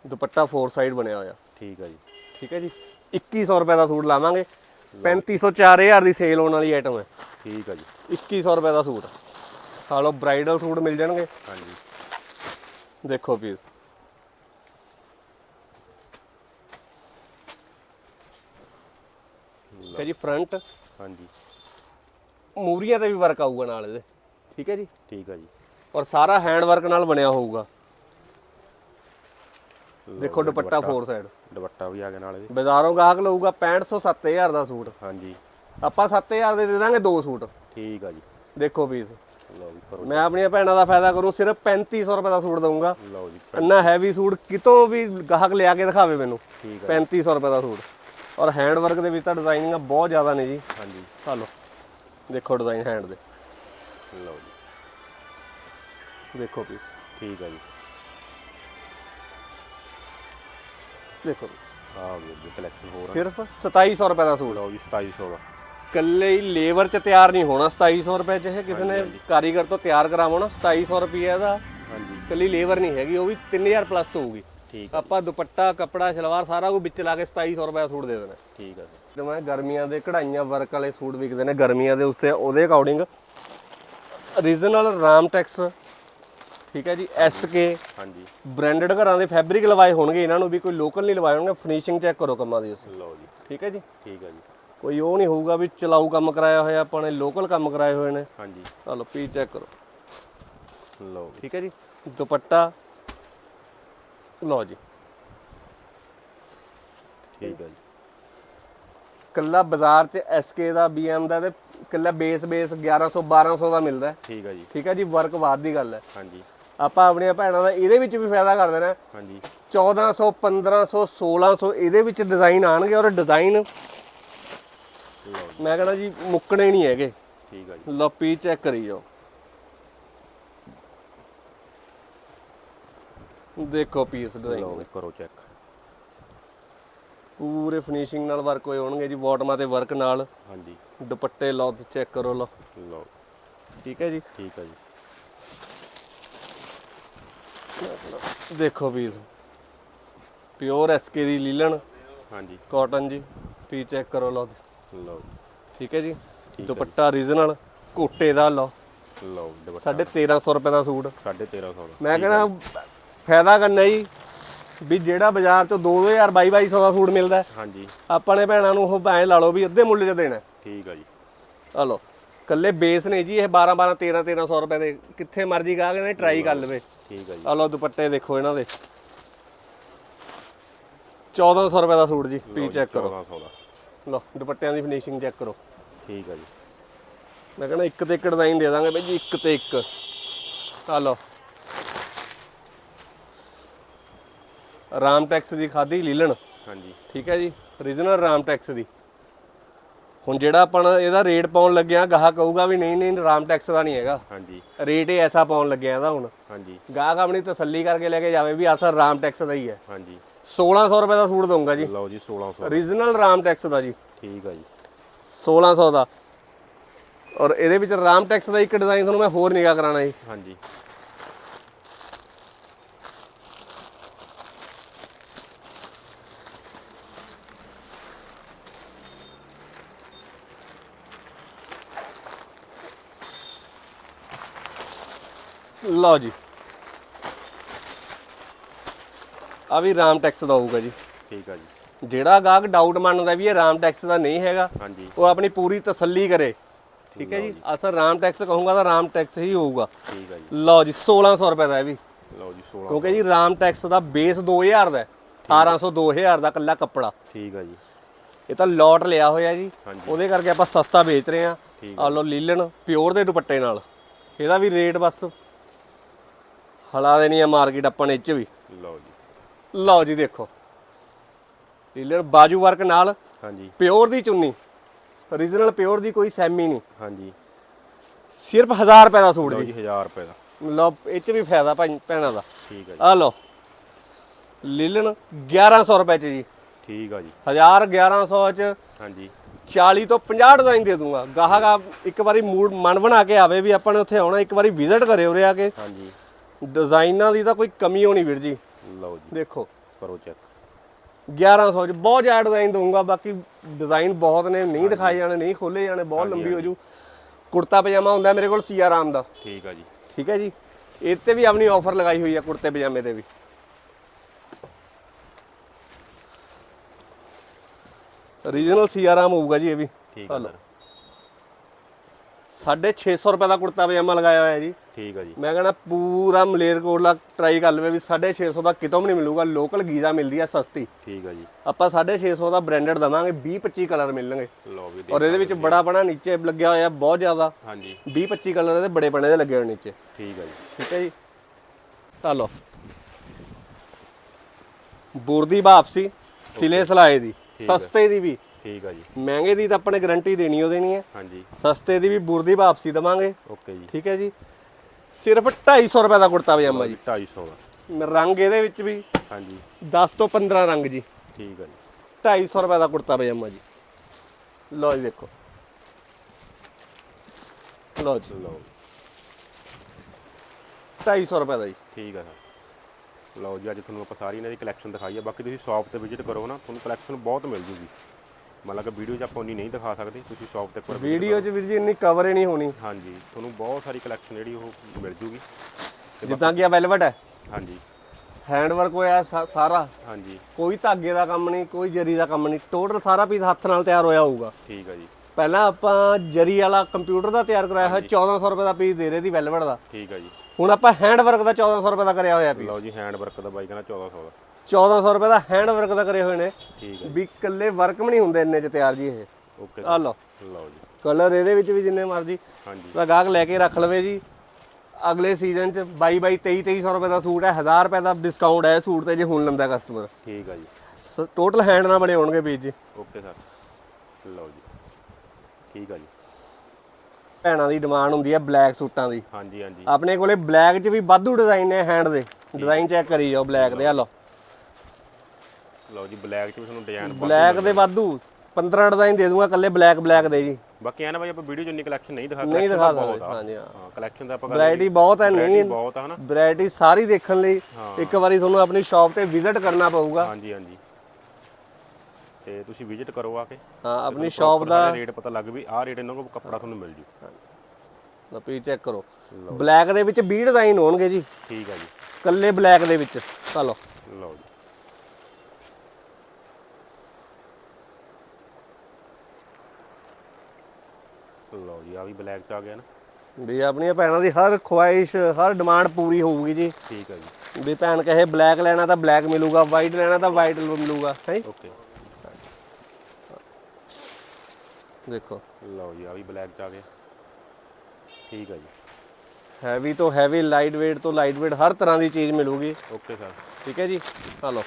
ਦੁਪੱਟਾ ਫੋਰ ਸਾਈਡ ਬਣਿਆ ਹੋਇਆ। ਠੀਕ ਆ ਜੀ। ਠੀਕ ਹੈ ਜੀ। 2100 ਰੁਪਏ ਦਾ ਸੂਟ ਲਾਵਾਂਗੇ। 3500 4000 ਦੀ ਸੇਲ ਹੋਣ ਵਾਲੀ ਆਈਟਮ ਹੈ। ਠੀਕ ਆ ਜੀ। 2100 ਰੁਪਏ ਦਾ ਸੂਟ ਲਓ ਬ੍ਰਾਈਡਲ ਸੂਟ ਮਿਲ ਜਾਣਗੇ। ਹਾਂਜੀ। ਦੇਖੋ ਪੀਸ ਠੀਕ ਹੈ ਜੀ ਫਰੰਟ ਹਾਂਜੀ। ਮੂਰੀਆਂ ਤੇ ਵੀ ਵਰਕ ਆਊਗਾ ਨਾਲ ਇਹਦੇ। ਠੀਕ ਹੈ ਜੀ? ਠੀਕ ਆ ਜੀ। ਔਰ ਸਾਰਾ ਹੈਂਡ ਵਰਕ ਨਾਲ ਬਣਿਆ ਹੋਊਗਾ। ਦੇਖੋ ਦੁਪੱਟਾ ਫੋਰ ਸਾਈਡ ਦੁਪੱਟਾ ਵੀ ਆ ਗਿਆ ਨਾਲ ਇਹਦੇ। ਬਾਜ਼ਾਰੋਂ ਗਾਹਕ ਲਊਗਾ 6500 7000 ਦਾ ਸੂਟ। ਹਾਂਜੀ। ਆਪਾਂ 7000 ਦੇ ਦੇ ਦਾਂਗੇ ਦੋ ਸੂਟ। ਠੀਕ ਆ ਜੀ। ਦੇਖੋ ਪੀਸ ਲਓ ਜੀ ਕਰੋ ਮੈਂ ਆਪਣੀਆਂ ਭੈਣਾਂ ਦਾ ਫਾਇਦਾ ਕਰੂੰ ਸਿਰਫ 3500 ਰੁਪਏ ਦਾ ਸੂਟ ਦਊਂਗਾ। ਲਓ ਜੀ ਇੰਨਾ ਹੈਵੀ ਸੂਟ ਕਿਤੋਂ ਵੀ ਗਾਹਕ ਲਿਆ ਕੇ ਦਿਖਾਵੇ ਮੈਨੂੰ। ਠੀਕ 3500 ਰੁਪਏ ਦਾ ਸੂਟ। ਔਰ ਹੈਂਡ ਵਰਕ ਦੇ ਵਿੱਚ ਤਾਂ ਡਿਜ਼ਾਈਨਿੰਗਾਂ ਬਹੁਤ ਜ਼ਿਆਦਾ ਨੇ ਜੀ। ਹਾਂਜੀ। ਹਲੋ ਦੇਖੋ ਡਿਜ਼ਾਈਨ ਹੈਂਡ ਦੇ। ਲਓ ਜੀ। ਦੇਖੋ ਪੀਸ ਠੀਕ ਆ ਜੀ। ਦੇਖੋ। ਆ ਜੀ ਕਲੈਕਸ਼ਨ ਹੋਰ ਆ। ਸਿਰਫ 2700 ਰੁਪਏ ਦਾ ਸੂਟ। ਲਓ ਜੀ 2700 ਦਾ। ਕੱਲੇ ਹੀ ਲੇਬਰ ਚ ਤਿਆਰ ਨਹੀਂ ਹੋਣਾ 2700 ਰੁਪਏ ਚ ਇਹ ਕਿਸੇ ਨੇ ਕਾਰੀਗਰ ਤੋਂ ਤਿਆਰ ਕਰਾਵਣਾ 2700 ਰੁਪਏ ਦਾ। ਹਾਂਜੀ। ਕੱਲੀ ਲੇਬਰ ਨਹੀਂ ਹੈਗੀ ਉਹ ਵੀ 3000 ਪਲੱਸ ਹੋਊਗੀ। ਠੀਕ ਆਪਾਂ ਦੁਪੱਟਾ ਕੱਪੜਾ ਸ਼ਲਵਾਰ ਸਾਰਾ ਕੁਝ ਵਿੱਚ ਲਾ ਕੇ 2700 ਰੁਪਏ ਸੂਟ ਦੇ ਦੇਣਾ। ਠੀਕ ਜੀ। ਤੇ ਮੈਂ ਗਰਮੀਆਂ ਦੇ ਕਢਾਈਆਂ ਵਰਕ ਵਾਲੇ ਸੂਟ ਵਿਕਦੇ ਨੇ ਗਰਮੀਆਂ ਦੇ ਉਸੇ ਉਹਦੇ ਅਕੋਰਡਿੰਗ ਰੀਜਨਲ ਰਾਮਟੈਕਸ ਠੀਕ ਹੈ ਜੀ ਐਸਕੇ ਹਾਂਜੀ। ਬ੍ਰਾਂਡਡ ਘਰਾਂ ਦੇ ਫੈਬਰਿਕ ਲਵਾਏ ਹੋਣਗੇ ਇਹਨਾਂ ਨੂੰ ਵੀ ਕੋਈ ਲੋਕਲ ਨਹੀਂ ਲਵਾਏ ਹੋਣਗੇ ਫਿਨਿਸ਼ਿੰਗ ਚੈੱਕ ਕਰੋ ਕੰਮਾਂ ਦੀ ਉਸ ਲਓ ਜੀ। ਠੀਕ ਹੈ ਜੀ? ਠੀਕ ਆ ਜੀ। ਕੋਈ ਉਹ ਨਹੀਂ ਹੋਊਗਾ ਵੀ ਚਲਾਊ ਕੰਮ ਕਰਾਇਆ ਹੋਇਆ ਆਪਾਂ ਨੇ ਲੋਕਲ ਕੰਮ ਕਰਾਏ ਹੋਏ ਨੇ। ਹਾਂਜੀ। ਚਲੋ ਪੀ ਚੈੱਕ ਕਰੋ। ਲਓ ਠੀਕ ਹੈ ਜੀ? ਦੁਪੱਟਾ। ਲਓ ਜੀ। ਠੀਕ ਆ ਜੀ। ਕੱਲਾ ਬਾਜ਼ਾਰ 'ਚ ਐਸਕੇ ਦਾ BM ਦਾ ਤੇ ਕੱਲਾ ਬੇਸ ਬੇਸ 1100 1200 ਦਾ ਮਿਲਦਾ ਹੈ। ਠੀਕ ਆ ਜੀ। ਠੀਕ ਹੈ ਜੀ? ਵਰਕ ਬਾਅਦ ਦੀ ਗੱਲ ਹੈ। ਹਾਂਜੀ। ਆਪਾਂ ਆਪਣੀਆਂ ਭੈਣਾਂ ਦਾ ਇਹਦੇ ਵਿੱਚ ਵੀ ਫਾਇਦਾ ਕਰ ਦੇਣਾ ਹਾਂਜੀ। 1400 1500 1600 ਇਹਦੇ ਵਿੱਚ ਡਿਜ਼ਾਈਨ ਆਣਗੇ ਔਰ ਡਿਜ਼ਾਈਨ ਲਓ ਮੈਂ ਕਹਿੰਦਾ ਜੀ ਮੁੱਕਣੇ ਨਹੀਂ ਹੈਗੇ। ਠੀਕ ਆ ਜੀ। ਲਓ ਪੀ ਚੈੱਕ ਕਰੀ ਜਾਓ ਦੇਖੋ ਪੀਸ ਡਿਜ਼ਾਈਨ ਕਰੋ ਚੈੱਕ। ਪੂਰੇ ਫਿਨਿਸ਼ਿੰਗ ਨਾਲ ਵਰਕ ਹੋਏ ਹੋਣਗੇ ਜੀ ਬਾਟਮਾਂ ਤੇ ਵਰਕ ਨਾਲ। ਹਾਂਜੀ। ਦੁਪੱਟੇ ਲਓ ਤੇ ਚੈੱਕ ਕਰੋ ਲਓ। ਲਓ। ਠੀਕ ਹੈ ਜੀ? ਠੀਕ ਆ ਜੀ। ਦੇਖੋ ਪੀਸ ਪਿਓਰ ਐਸਕੇ ਦੀ ਲੀਲਨ ਹਾਂਜੀ। ਕਾਟਨ ਜੀ ਪੀ ਚੈੱਕ ਕਰੋ ਲਓ ਲਓ। ਠੀਕ ਹੈ ਜੀ? ਦੁਪੱਟਾ ਰੀਜਨਲ ਕੋਟੇ ਦਾ ਲਓ। ਲਓ ਦੁਪੱਟਾ। ਸਾਢੇ 1300 ਰੁਪਏ ਦਾ ਸੂਟ। 1350 ਦਾ। ਮੈਂ ਕਹਿੰਦਾ ਫਾਇਦਾ ਕਰਨਾ ਜੀ ਵੀ ਜਿਹੜਾ ਬਾਜ਼ਾਰ ਚੋਂ 2000 2200 ਦਾ ਸੂਟ ਮਿਲਦਾ ਹੈ, ਹਾਂਜੀ। ਆਪਾਂ ਨੇ ਭੈਣਾਂ ਨੂੰ ਉਹ ਐਂ ਲਾ ਲਓ ਵੀ ਅੱਧੇ ਮੁੱਲ 'ਚ ਦੇਣਾ। ਠੀਕ ਆ ਜੀ। ਆ ਲਓ ਕੱਲੇ ਬੇਸ ਨੇ ਜੀ ਇਹ 12 12 13 1300 ਰੁਪਏ ਦੇ। ਕਿੱਥੇ ਮਰਜ਼ੀ ਗਾਹਕ ਨੇ ਟਰਾਈ ਕਰ ਲਵੇ। ਠੀਕ ਆ ਜੀ। ਆ ਲਓ ਦੁਪੱਟੇ ਦੇਖੋ ਇਹਨਾਂ ਦੇ। 1400 ਰੁਪਏ ਦਾ ਸੂਟ ਜੀ ਪੀ ਚੈੱਕ ਕਰੋ। 1400 ਦਾ। ਲਓ ਦੁਪੱਟਿਆਂ ਦੀ ਫਿਨਿਸ਼ਿੰਗ ਚੈੱਕ ਕਰੋ। ਠੀਕ ਆ ਜੀ। ਮੈਂ ਕਹਿੰਦਾ ਇੱਕ ਤੇ ਇੱਕ ਡਿਜ਼ਾਈਨ ਦੇ ਦਾਂਗੇ ਬਈ ਜੀ ਇੱਕ ਤੇ ਇੱਕ। ਆ ਲਓ। ਰਾਮਟੈਕਸ ਦੀ ਖਾਦੀ ਲੀਲਣ। ਹਾਂਜੀ। ਠੀਕ ਹੈ ਜੀ origignal ਰਾਮਟੈਕਸ ਦੀ। ਹੁਣ ਜਿਹੜਾ ਆਪਾਂ ਇਹਦਾ ਰੇਟ ਪਾਉਣ ਲੱਗਿਆ ਗਾਹਕ ਕਹੂਗਾ ਵੀ ਨਹੀਂ ਨਹੀਂ ਰਾਮਟੈਕਸ ਦਾ ਨਹੀਂ ਹੈਗਾ। ਹਾਂਜੀ। ਰੇਟ ਹੀ ਐਸਾ ਪਾਉਣ ਲੱਗਿਆ ਇਹਦਾ ਹੁਣ। ਹਾਂਜੀ। ਗਾਹਕ ਆਪਣੀ ਤਸੱਲੀ ਕਰਕੇ ਲੈ ਕੇ ਜਾਵੇ ਵੀ ਅਸਲ ਰਾਮਟੈਕਸ ਦਾ ਹੀ ਹੈ। ਹਾਂਜੀ। 1600 ਰੁਪਏ ਦਾ ਸੂਟ ਦਊਂਗਾ ਜੀ। ਲਓ ਜੀ 1600 origignal ਰਾਮਟੈਕਸ ਦਾ ਜੀ। ਠੀਕ ਆ ਜੀ। 1600 ਦਾ। ਔਰ ਇਹਦੇ ਵਿੱਚ ਰਾਮਟੈਕਸ ਦਾ ਇੱਕ ਡਿਜ਼ਾਈਨ ਤੁਹਾਨੂੰ ਮੈਂ ਹੋਰ ਨਿਗਾਹ ਕਰਾਣਾ ਜੀ। ਹਾਂਜੀ। ਲਓ ਜੀ। ਆ ਵੀ ਰਾਮਟੈਕਸ ਦਾ ਹੋਊਗਾ ਜੀ। ਠੀਕ ਆ ਜੀ। ਜਿਹੜਾ ਗਾਹਕ ਡਾਊਟ ਮੰਨਦਾ ਵੀ ਇਹ ਰਾਮਟੈਕਸ ਦਾ ਨਹੀਂ ਹੈਗਾ ਹਾਂਜੀ। ਉਹ ਆਪਣੀ ਪੂਰੀ ਤਸੱਲੀ ਕਰੇ। ਠੀਕ ਹੈ ਜੀ? ਅਸਲ ਰਾਮ ਟੈਕਸ ਕਹੂੰਗਾ ਤਾਂ ਰਾਮ ਟੈਕਸ ਹੀ ਹੋਊਗਾ। ਠੀਕ ਆ ਜੀ। ਲਓ ਜੀ 1600 ਰੁਪਏ ਦਾ ਇਹ ਵੀ। ਲਓ ਜੀ 16 ਕਿਉਂਕਿ ਜੀ ਰਾਮ ਟੈਕਸ ਦਾ ਬੇਸ 2000 ਦਾ ਹੈ 1800 2000 ਦਾ ਕੱਲਾ ਕੱਪੜਾ। ਠੀਕ ਆ ਜੀ। ਇਹ ਤਾਂ ਲੋਟ ਲਿਆ ਹੋਇਆ ਜੀ। ਉਹਦੇ ਕਰਕੇ ਆਪਾਂ ਸਸਤਾ ਵੇਚ ਰਹੇ ਆ ਆ ਲੋ ਲੀਲਨ ਪਿਓਰ ਦੇ ਦੁਪੱਟੇ ਨਾਲ। ਇਹਦਾ ਵੀ ਰੇਟ ਬਸ। ਹਲਾ ਦੇਣੀ ਆ ਮਾਰਕੀਟ ਆਪਾਂ ਨੇ ਇਹ 'ਚ ਵੀ। ਲਓ ਜੀ। ਲਓ ਜੀ ਦੇਖੋ। ਲੀਲਨ ਬਾਜੂ ਵਰਕ ਨਾਲ ਹਾਂਜੀ। ਪਿਓਰ ਦੀ ਚੁੰਨੀ। ਓਰੀਜਨਲ ਪਿਓਰ ਦੀ ਕੋਈ ਸੈਮੀ ਨਹੀਂ। ਹਾਂਜੀ। ਸਿਰਫ 1000 ਰੁਪਏ ਦਾ ਸੂਟ ਜੀ। ਜੀ 1000 ਰੁਪਏ ਦਾ। ਲਓ ਇਹ 'ਚ ਵੀ ਫਾਇਦਾ ਭਾਈ ਭੈਣਾਂ ਦਾ। ਠੀਕ ਆ ਜੀ। ਆ ਲਓ। ਲੀਲਨ 1100 ਰੁਪਏ 'ਚ ਜੀ। ਠੀਕ ਆ ਜੀ। 1000 1100 'ਚ ਹਾਂਜੀ। 40 ਤੋਂ 50 ਡਿਜ਼ਾਈਨ ਦੇ ਦੂੰਗਾ। ਗਾਹਕ ਆ ਇੱਕ ਵਾਰੀ ਮੂਡ ਮਨ ਬਣਾ ਕੇ ਆਵੇ ਵੀ ਆਪਾਂ ਨੇ ਉੱਥੇ ਆਉਣਾ ਇੱਕ ਵਾਰੀ ਵਿਜ਼ਿਟ ਕਰੇ ਉਰੇ ਆ ਕੇ। ਹਾਂਜੀ। ਡਿਜ਼ਾਈਨਾਂ ਦੀ ਤਾਂ ਕੋਈ ਕਮੀ ਹੋਣੀ ਵੀਰ ਜੀ। ਲਓ ਜੀ। ਦੇਖੋ। ਕਰੋ ਚੈੱਕ। 1100 ਚ ਬਹੁਤ ਜ਼ਿਆਦਾ ਡਿਜ਼ਾਈਨ ਦਊਂਗਾ ਬਾਕੀ ਡਿਜ਼ਾਈਨ ਬਹੁਤ ਨੇ ਨਹੀਂ ਦਿਖਾਏ ਜਾਣੇ ਨਹੀਂ ਖੋਲੇ ਜਾਣੇ ਬਹੁਤ ਲੰਬੀ ਹੋ ਜੂ। ਕੁੜਤਾ ਪਜਾਮਾ ਹੁੰਦਾ ਮੇਰੇ ਕੋਲ ਸੀਆ ਰਾਮ ਦਾ। ਠੀਕ ਆ ਜੀ। ਠੀਕ ਹੈ ਜੀ। ਇਹ ਤੇ ਵੀ ਆਪਣੀ ਆਫਰ ਲਗਾਈ ਹੋਈ ਹੈ ਕੁੜਤੇ ਪਜਾਮੇ ਤੇ ਵੀ। ਰੀਜਨਲ ਸੀਆ ਰਾਮ ਹੋਊਗਾ ਜੀ ਇਹ ਵੀ। ਠੀਕ ਆ। ਸਰ। 650 ਰੁਪਏ ਦਾ ਕੁੜਤਾ ਪਜਾਮਾ ਲਗਾਇਆ ਹੋਇਆ ਜੀ। ਠੀਕ ਆ ਜੀ। ਮੈਂ ਕਹਿੰਦਾ ਪੂਰਾ ਮਲੇਰਕੋਟਲਾ ਟਰਾਈ ਕਰ ਲਵੇ ਵੀ 650 ਦਾ ਕਿਤੋਂ ਵੀ ਨਹੀਂ ਮਿਲੂਗਾ ਲੋਕਲ ਗੀਜ਼ਾ ਮਿਲਦੀ ਆ ਸਸਤੀ। ਠੀਕ ਆ ਜੀ। ਆਪਾਂ 650 ਦਾ ਬ੍ਰਾਂਡਡ ਦਵਾਂਗੇ 20 25 ਕਲਰ ਮਿਲਣਗੇ। ਲਓ ਵੀ ਔਰ ਇਹਦੇ ਵਿੱਚ ਬੜਾ ਬਣਾ ਨੀਚੇ ਲੱਗਿਆ ਹੋਇਆ ਬਹੁਤ ਜ਼ਿਆਦਾ। ਹਾਂਜੀ। 20 25 ਕਲਰ ਇਹਦੇ ਬੜੇ ਬਣੇ ਦੇ ਲੱਗੇ ਹੋਏ ਨੀਚੇ। ਠੀਕ ਆ ਜੀ। ਠੀਕ ਹੈ ਜੀ। ਤਾਂ ਲਓ। ਬੁਰਦੀ ਵਾਪਸੀ ਸਿਲੇ ਸਲਾਏ ਦੀ ਸਸਤੇ ਦੀ ਵੀ। ਠੀਕ ਆ ਜੀ। ਮਹਿੰਗੇ ਦੀ ਤਾਂ ਆਪਣੇ ਗਾਰੰਟੀ ਦੇਣੀ ਉਹ ਦੇਣੀ ਹੈ ਹਾਂਜੀ। ਸਸਤੇ ਦੀ ਵੀ ਬੁਰਦੀ ਵਾਪਸੀ ਦਵਾਂਗੇ। ਓਕੇ ਜੀ। ਠੀਕ ਹੈ ਜੀ। ਸਿਰਫ 250 ਰੁਪਏ ਦਾ ਕੁੜਤਾ ਪਜਾਮਾ ਜੀ। 250 ਦਾ। ਰੰਗ ਇਹਦੇ ਵਿੱਚ ਵੀ ਹਾਂਜੀ। 10 ਤੋਂ 15 ਰੰਗ ਜੀ। ਠੀਕ ਆ ਜੀ। 250 ਰੁਪਏ ਦਾ ਕੁੜਤਾ ਪਜਾਮਾ ਜੀ। ਲਓ ਜੀ ਦੇਖੋ। ਲਓ ਜੀ। ਲਓ 250 ਰੁਪਏ ਦਾ ਜੀ। ਠੀਕ ਆ ਸਰ। ਲਓ ਜੀ ਅੱਜ ਤੁਹਾਨੂੰ ਆਪਾਂ ਸਾਰੀ ਇਹਨਾਂ ਦੀ ਕਲੈਕਸ਼ਨ ਦਿਖਾਈ ਹੈ ਬਾਕੀ ਤੁਸੀਂ ਸ਼ਾਪ ਤੇ ਵਿਜ਼ਿਟ ਕਰੋ ਨਾ ਤੁਹਾਨੂੰ ਕਲੈਕਸ਼ਨ ਬਹੁਤ ਮਿਲ ਜੂਗੀ। ਮਤਲਬ ਕਿ ਵੀਡੀਓ 'ਚ ਆਪਾਂ ਉਨੀ ਨਹੀਂ ਦਿਖਾ ਸਕਦੇ ਤੁਸੀਂ ਸ਼ਾਪ ਤੇ ਇੱਕ ਵਾਰ ਵੀਡੀਓ 'ਚ ਵੀਰ ਜੀ ਇੰਨੀ ਕਵਰ ਹੀ ਨਹੀਂ ਹੋਣੀ। ਹਾਂਜੀ ਤੁਹਾਨੂੰ ਬਹੁਤ ਸਾਰੀ ਕਲੈਕਸ਼ਨ ਜਿਹੜੀ ਉਹ ਮਿਲ ਜੂਗੀ। ਜਿੱਦਾਂ ਕਿ ਆ ਵੈਲਵਟ ਹੈ। ਹਾਂਜੀ। ਹੈਂਡ ਵਰਕ ਹੋਇਆ ਸਾ- ਸਾਰਾ। ਹਾਂਜੀ। ਕੋਈ ਧਾਗੇ ਦਾ ਕੰਮ ਨਹੀਂ ਕੋਈ ਜਰੀ ਦਾ ਕੰਮ ਨਹੀਂ। ਟੋਟਲ ਸਾਰਾ ਪੀਸ ਹੱਥ ਨਾਲ ਤਿਆਰ ਹੋਇਆ ਹੋਊਗਾ। ਠੀਕ ਆ ਜੀ। ਪਹਿਲਾਂ ਆਪਾਂ ਜਰੀ ਵਾਲਾ ਕੰਪਿਊਟਰ ਦਾ ਤਿਆਰ ਕਰਾਇਆ ਹੋਇਆ 1400 ਰੁਪਏ ਦਾ ਪੀਸ ਦੇ ਰਹੇ ਸੀ ਵੈਲਵਟ ਦਾ। ਠੀਕ ਆ ਜੀ। ਹੁਣ ਆਪਾਂ ਹੈਂਡ ਵਰਕ ਦਾ 1400 ਰੁਪਏ ਦਾ ਕਰਿਆ ਹੋਇਆ ਪੀਸ ਲਓ ਜੀ ਹੈਂਡ ਵਰਕ ਦਾ ਬਾਈ ਕਹਿੰਦਾ 1400 ਦਾ। 1400 ਰੁਪਏ ਦਾ ਹੈਂਡ ਵਰਕ ਦਾ ਕਰੇ ਹੋਏ ਨੇ। ਠੀਕ ਆ ਵੀ ਇਕੱਲੇ ਵਰਕ ਵੀ ਨਹੀਂ ਹੁੰਦੇ ਇੰਨੇ ਚ ਤਿਆਰ ਜੀ ਇਹ। ਓਕੇ ਆ ਲਓ। ਲਓ ਜੀ। ਕਲਰ ਇਹਦੇ ਵਿੱਚ ਵੀ ਜਿੰਨੇ ਮਰਜ਼ੀ। ਹਾਂਜੀ। ਤਾਂ ਗਾਹਕ ਲੈ ਕੇ ਰੱਖ ਲਵੇ ਜੀ। ਅਗਲੇ ਸੀਜ਼ਨ ਚ 22 22 23 2300 ਰੁਪਏ ਦਾ ਸੂਟ ਹੈ 1000 ਰੁਪਏ ਦਾ ਡਿਸਕਾਊਂਟ ਹੈ ਸੂਟ ਤੇ ਜੇ ਹੁਣ ਲੰਦਾ ਕਸਟਮਰ ਠੀਕ ਆ ਜੀ। ਟੋਟਲ ਹੈਂਡ ਨਾਲ ਬਣੇ ਹੋਣਗੇ ਪੀਸ ਜੀ। Okay sir. ਲਓ ਜੀ। ਠੀਕ ਆ ਜੀ। ਭੈਣਾਂ ਦੀ ਡਿਮਾਂਡ ਹੁੰਦੀ ਹੈ ਬਲੈਕ ਸੂਟਾਂ ਦੀ। ਹਾਂਜੀ ਹਾਂਜੀ। ਆਪਣੇ ਕੋਲੇ ਬਲੈਕ 'ਚ ਵੀ ਵਾਧੂ ਡਿਜ਼ਾਈਨ ਨੇ ਹੈਂਡ ਦੇ। ਡਿਜ਼ਾਈਨ ਚੈੱਕ ਕਰੀ ਜਾਓ ਬਲੈਕ ਦੇ। ਆ ਲਓ। ਲਓ ਜੀ ਬਲੈਕ 'ਚ ਵੀ ਤੁਹਾਨੂੰ ਡਿਜ਼ਾਈਨ ਬਲੈਕ ਦੇ ਵਾਧੂ 15 ਡਿਜ਼ਾਈਨ ਦੇ ਦੂੰਗਾ ਕੱਲੇ ਬਲੈਕ ਬਲੈਕ ਦੇ ਜੀ। ਬਾਕੀ ਐ ਨਾ ਬਾਈ ਆਪਾਂ ਵੀਡੀਓ 'ਚ ਇੰਨੀ ਕਲੈਕਸ਼ਨ ਨਹੀਂ ਦਿਖਾ ਨਹੀਂ ਦਿਖਾ ਸਕਦੇ। ਹਾਂਜੀ ਹਾਂ। ਹਾਂ ਕਲੈਕਸ਼ਨ ਦਾ ਆਪਾਂ ਵੈਰਾਈਟੀ ਬਹੁਤ ਹੈ ਨਹੀਂ ਬਹੁਤ ਆ ਹਨਾ? ਵੈਰਾਈਟੀ ਸਾਰੀ ਦੇਖਣ ਲਈ ਇੱਕ ਵਾਰੀ ਤੁਹਾਨੂੰ ਆਪਣੀ ਸ਼ਾਪ ਤੇ ਵਿਜ਼ਿਟ ਕਰਨਾ ਪਊਗਾ। ਹਾਂਜੀ ਹਾਂਜੀ। ਤੇ ਤੁਸੀਂ ਵਿਜ਼ਿਟ ਕਰੋ ਆ ਕੇ। ਹਾਂ ਆਪਣੀ ਸ਼ਾਪ ਦਾ ਰੇਟ ਪਤਾ ਲੱਗ ਵੀ ਆਹ ਰੇਟ ਇਹਨਾਂ ਕੋਲ ਕੱਪੜਾ ਤੁਹਾਨੂੰ ਮਿਲ ਜੂ। ਲਓ ਪੀ ਚੈੱਕ ਕਰੋ। ਬਲੈਕ ਦੇ ਵਿੱਚ 20 ਡਿਜ਼ਾਈਨ ਹੋਣਗੇ ਜੀ। ਠੀਕ ਆ ਜੀ। ਕੱਲੇ ਬਲੈਕ ਦੇ ਵਿੱਚ। ਲਓ। ਲਓ ਜੀ। ਲਓ ਜੀ ਆ ਵੀ ਬਲੈਕ 'ਚ ਆ ਗਿਆ ਨਾ। ਵੀ ਆਪਣੀਆਂ ਭੈਣਾਂ ਦੀ ਹਰ ਖੁਆਇਸ਼ ਹਰ ਡਿਮਾਂਡ ਪੂਰੀ ਹੋਊਗੀ ਜੀ। ਠੀਕ ਆ ਜੀ। ਵੀ ਭੈਣ ਕਹੇ ਬਲੈਕ ਲੈਣਾ ਤਾਂ ਬਲੈਕ ਮਿਲੂਗਾ ਵਾਈਟ ਲੈਣਾ ਤਾਂ ਵਾਈਟ ਮਿਲੂਗਾ ਹੈ ਓਕੇ ਦੇਖੋ। ਲਓ ਜੀ ਆ ਵੀ ਬਲੈਕ 'ਚ ਆ ਗਿਆ। ਠੀਕ ਆ ਜੀ। ਹੈਵੀ ਤੋਂ ਹੈਵੀ ਲਾਈਟ weight ਤੋਂ ਲਾਈਟ weight ਹਰ ਤਰ੍ਹਾਂ ਦੀ ਚੀਜ਼ ਮਿਲੂਗੀ। ਓਕੇ ਸਰ ਠੀਕ ਹੈ ਜੀ? ਆ ਲਓ।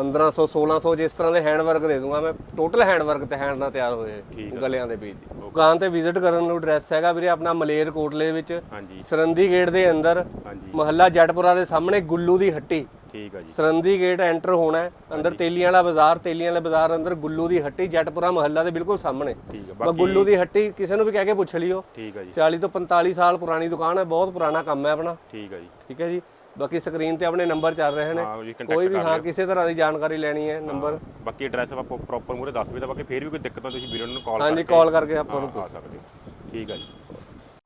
1500 1600 ਜਿਸ ਤਰ੍ਹਾਂ ਦੇ ਹੈਂਡ ਵਰਕ ਦੇ ਦੂੰਗਾ ਮੈਂ। ਟੋਟਲ ਹੈਂਡ ਵਰਕ ਤੇ ਹੈਂਡ ਨਾਲ ਤਿਆਰ ਹੋਏ ਗਲਿਆਂ ਦੇ ਬੀਜ ਦੀ। ਦੁਕਾਨ ਤੇ ਵਿਜ਼ਿਟ ਕਰਨ ਨੂੰ ਐਡਰੈਸ ਹੈਗਾ ਵੀਰੇ ਆਪਣਾ ਮਲੇਰ ਕੋਟਲੇ ਵਿੱਚ ਸਰੰਦੀ ਗੇਟ ਦੇ ਅੰਦਰ ਮਹੱਲਾ ਜੱਟਪੁਰਾ ਦੇ ਸਾਹਮਣੇ ਗੁੱਲੂ ਦੀ ਹੱਟੀ। ਠੀਕ ਆ ਜੀ। ਸਰੰਦੀ ਗੇਟ ਐਂਟਰ ਹੋਣਾ ਹੈ। ਅੰਦਰ ਤੇਲੀਆਂ ਵਾਲਾ ਬਾਜ਼ਾਰ ਤੇਲੀਆਂ ਵਾਲੇ ਬਾਜ਼ਾਰ ਅੰਦਰ ਗੁੱਲੂ ਦੀ ਹੱਟੀ ਜੱਟਪੁਰਾ ਮਹੱਲਾ ਦੇ ਬਿਲਕੁਲ ਸਾਹਮਣੇ। ਮੈਂ ਗੁੱਲੂ ਦੀ ਹੱਟੀ ਕਿਸੇ ਨੂੰ ਵੀ ਕਹਿ ਕੇ ਪੁੱਛ ਲਿਓ। ਠੀਕ ਆ ਜੀ। 40 ਤੋਂ 45 ਸਾਲ ਪੁਰਾਣੀ ਦੁਕਾਨ ਹੈ ਬਹੁਤ ਪੁਰਾਣਾ ਕੰਮ ਹੈ ਆਪਣਾ। ਠੀਕ ਆ ਜੀ। ਠੀਕ ਹੈ ਜੀ। ਬਾਕੀ ਸਕਰੀਨ ਤੇ ਆਪਣੇ ਨੰਬਰ ਚੱਲ ਰਹੇ ਨੇ। ਹਾਂ ਜੀ ਕੋਈ ਵੀ ਹਾਂ ਕਿਸੇ ਤਰ੍ਹਾਂ ਦੀ ਜਾਣਕਾਰੀ ਲੈਣੀ ਹੈ ਨੰਬਰ। ਬਾਕੀ ਐਡਰੈਸ ਆਪਾਂ ਪ੍ਰੋਪਰ ਮੂਰੇ ਦੱਸ ਵੀ ਤਾਂ ਬਾਕੀ ਫੇਰ ਵੀ ਕੋਈ ਦਿੱਕਤ ਆ ਤੁਸੀਂ ਵੀਰੇ ਨੂੰ ਕਾਲ ਹਾਂਜੀ ਕਾਲ ਕਰਕੇ ਆਪਾਂ ਨੂੰ ਆ ਸਕਦੇ ਹੋ। ਠੀਕ ਆ ਜੀ।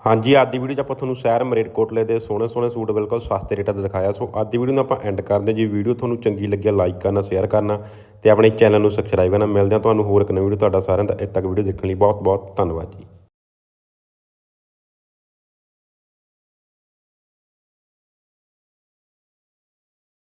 ਹਾਂਜੀ ਅੱਜ ਦੀ ਵੀਡੀਓ 'ਚ ਆਪਾਂ ਤੁਹਾਨੂੰ ਸ਼ਹਿਰ ਮਰੇਟਕੋਟਲੇ ਦੇ ਸੋਹਣੇ ਸੋਹਣੇ ਸੂਟ ਬਿਲਕੁਲ ਸਸਤੇ ਰੇਟਾਂ ਤੇ ਦਿਖਾਇਆ। ਸੋ ਅੱਜ ਦੀ ਵੀਡੀਓ ਨੂੰ ਆਪਾਂ ਐਂਡ ਕਰਦੇ ਹਾਂ ਜੀ। ਵੀਡੀਓ ਤੁਹਾਨੂੰ ਚੰਗੀ ਲੱਗਿਆ ਲਾਈਕ ਕਰਨਾ ਸ਼ੇਅਰ ਕਰਨਾ ਤੇ ਆਪਣੇ ਚੈਨਲ ਨੂੰ ਸਬਸਕ੍ਰਾਈਬ ਕਰਨਾ। ਮਿਲਦੇ ਹਾਂ ਤੁਹਾਨੂੰ ਹੋਰ ਇੱਕ ਨਵੀਂ ਵੀਡੀਓ ਤੁਹਾਡਾ ਸਾਰਿਆਂ ਦਾ ਇੱਥੇ ਤੱਕ ਵੀਡੀਓ ਦੇਖਣ ਲਈ ਬਹੁਤ ਬਹੁਤ ਧੰਨਵਾਦ ਜੀ।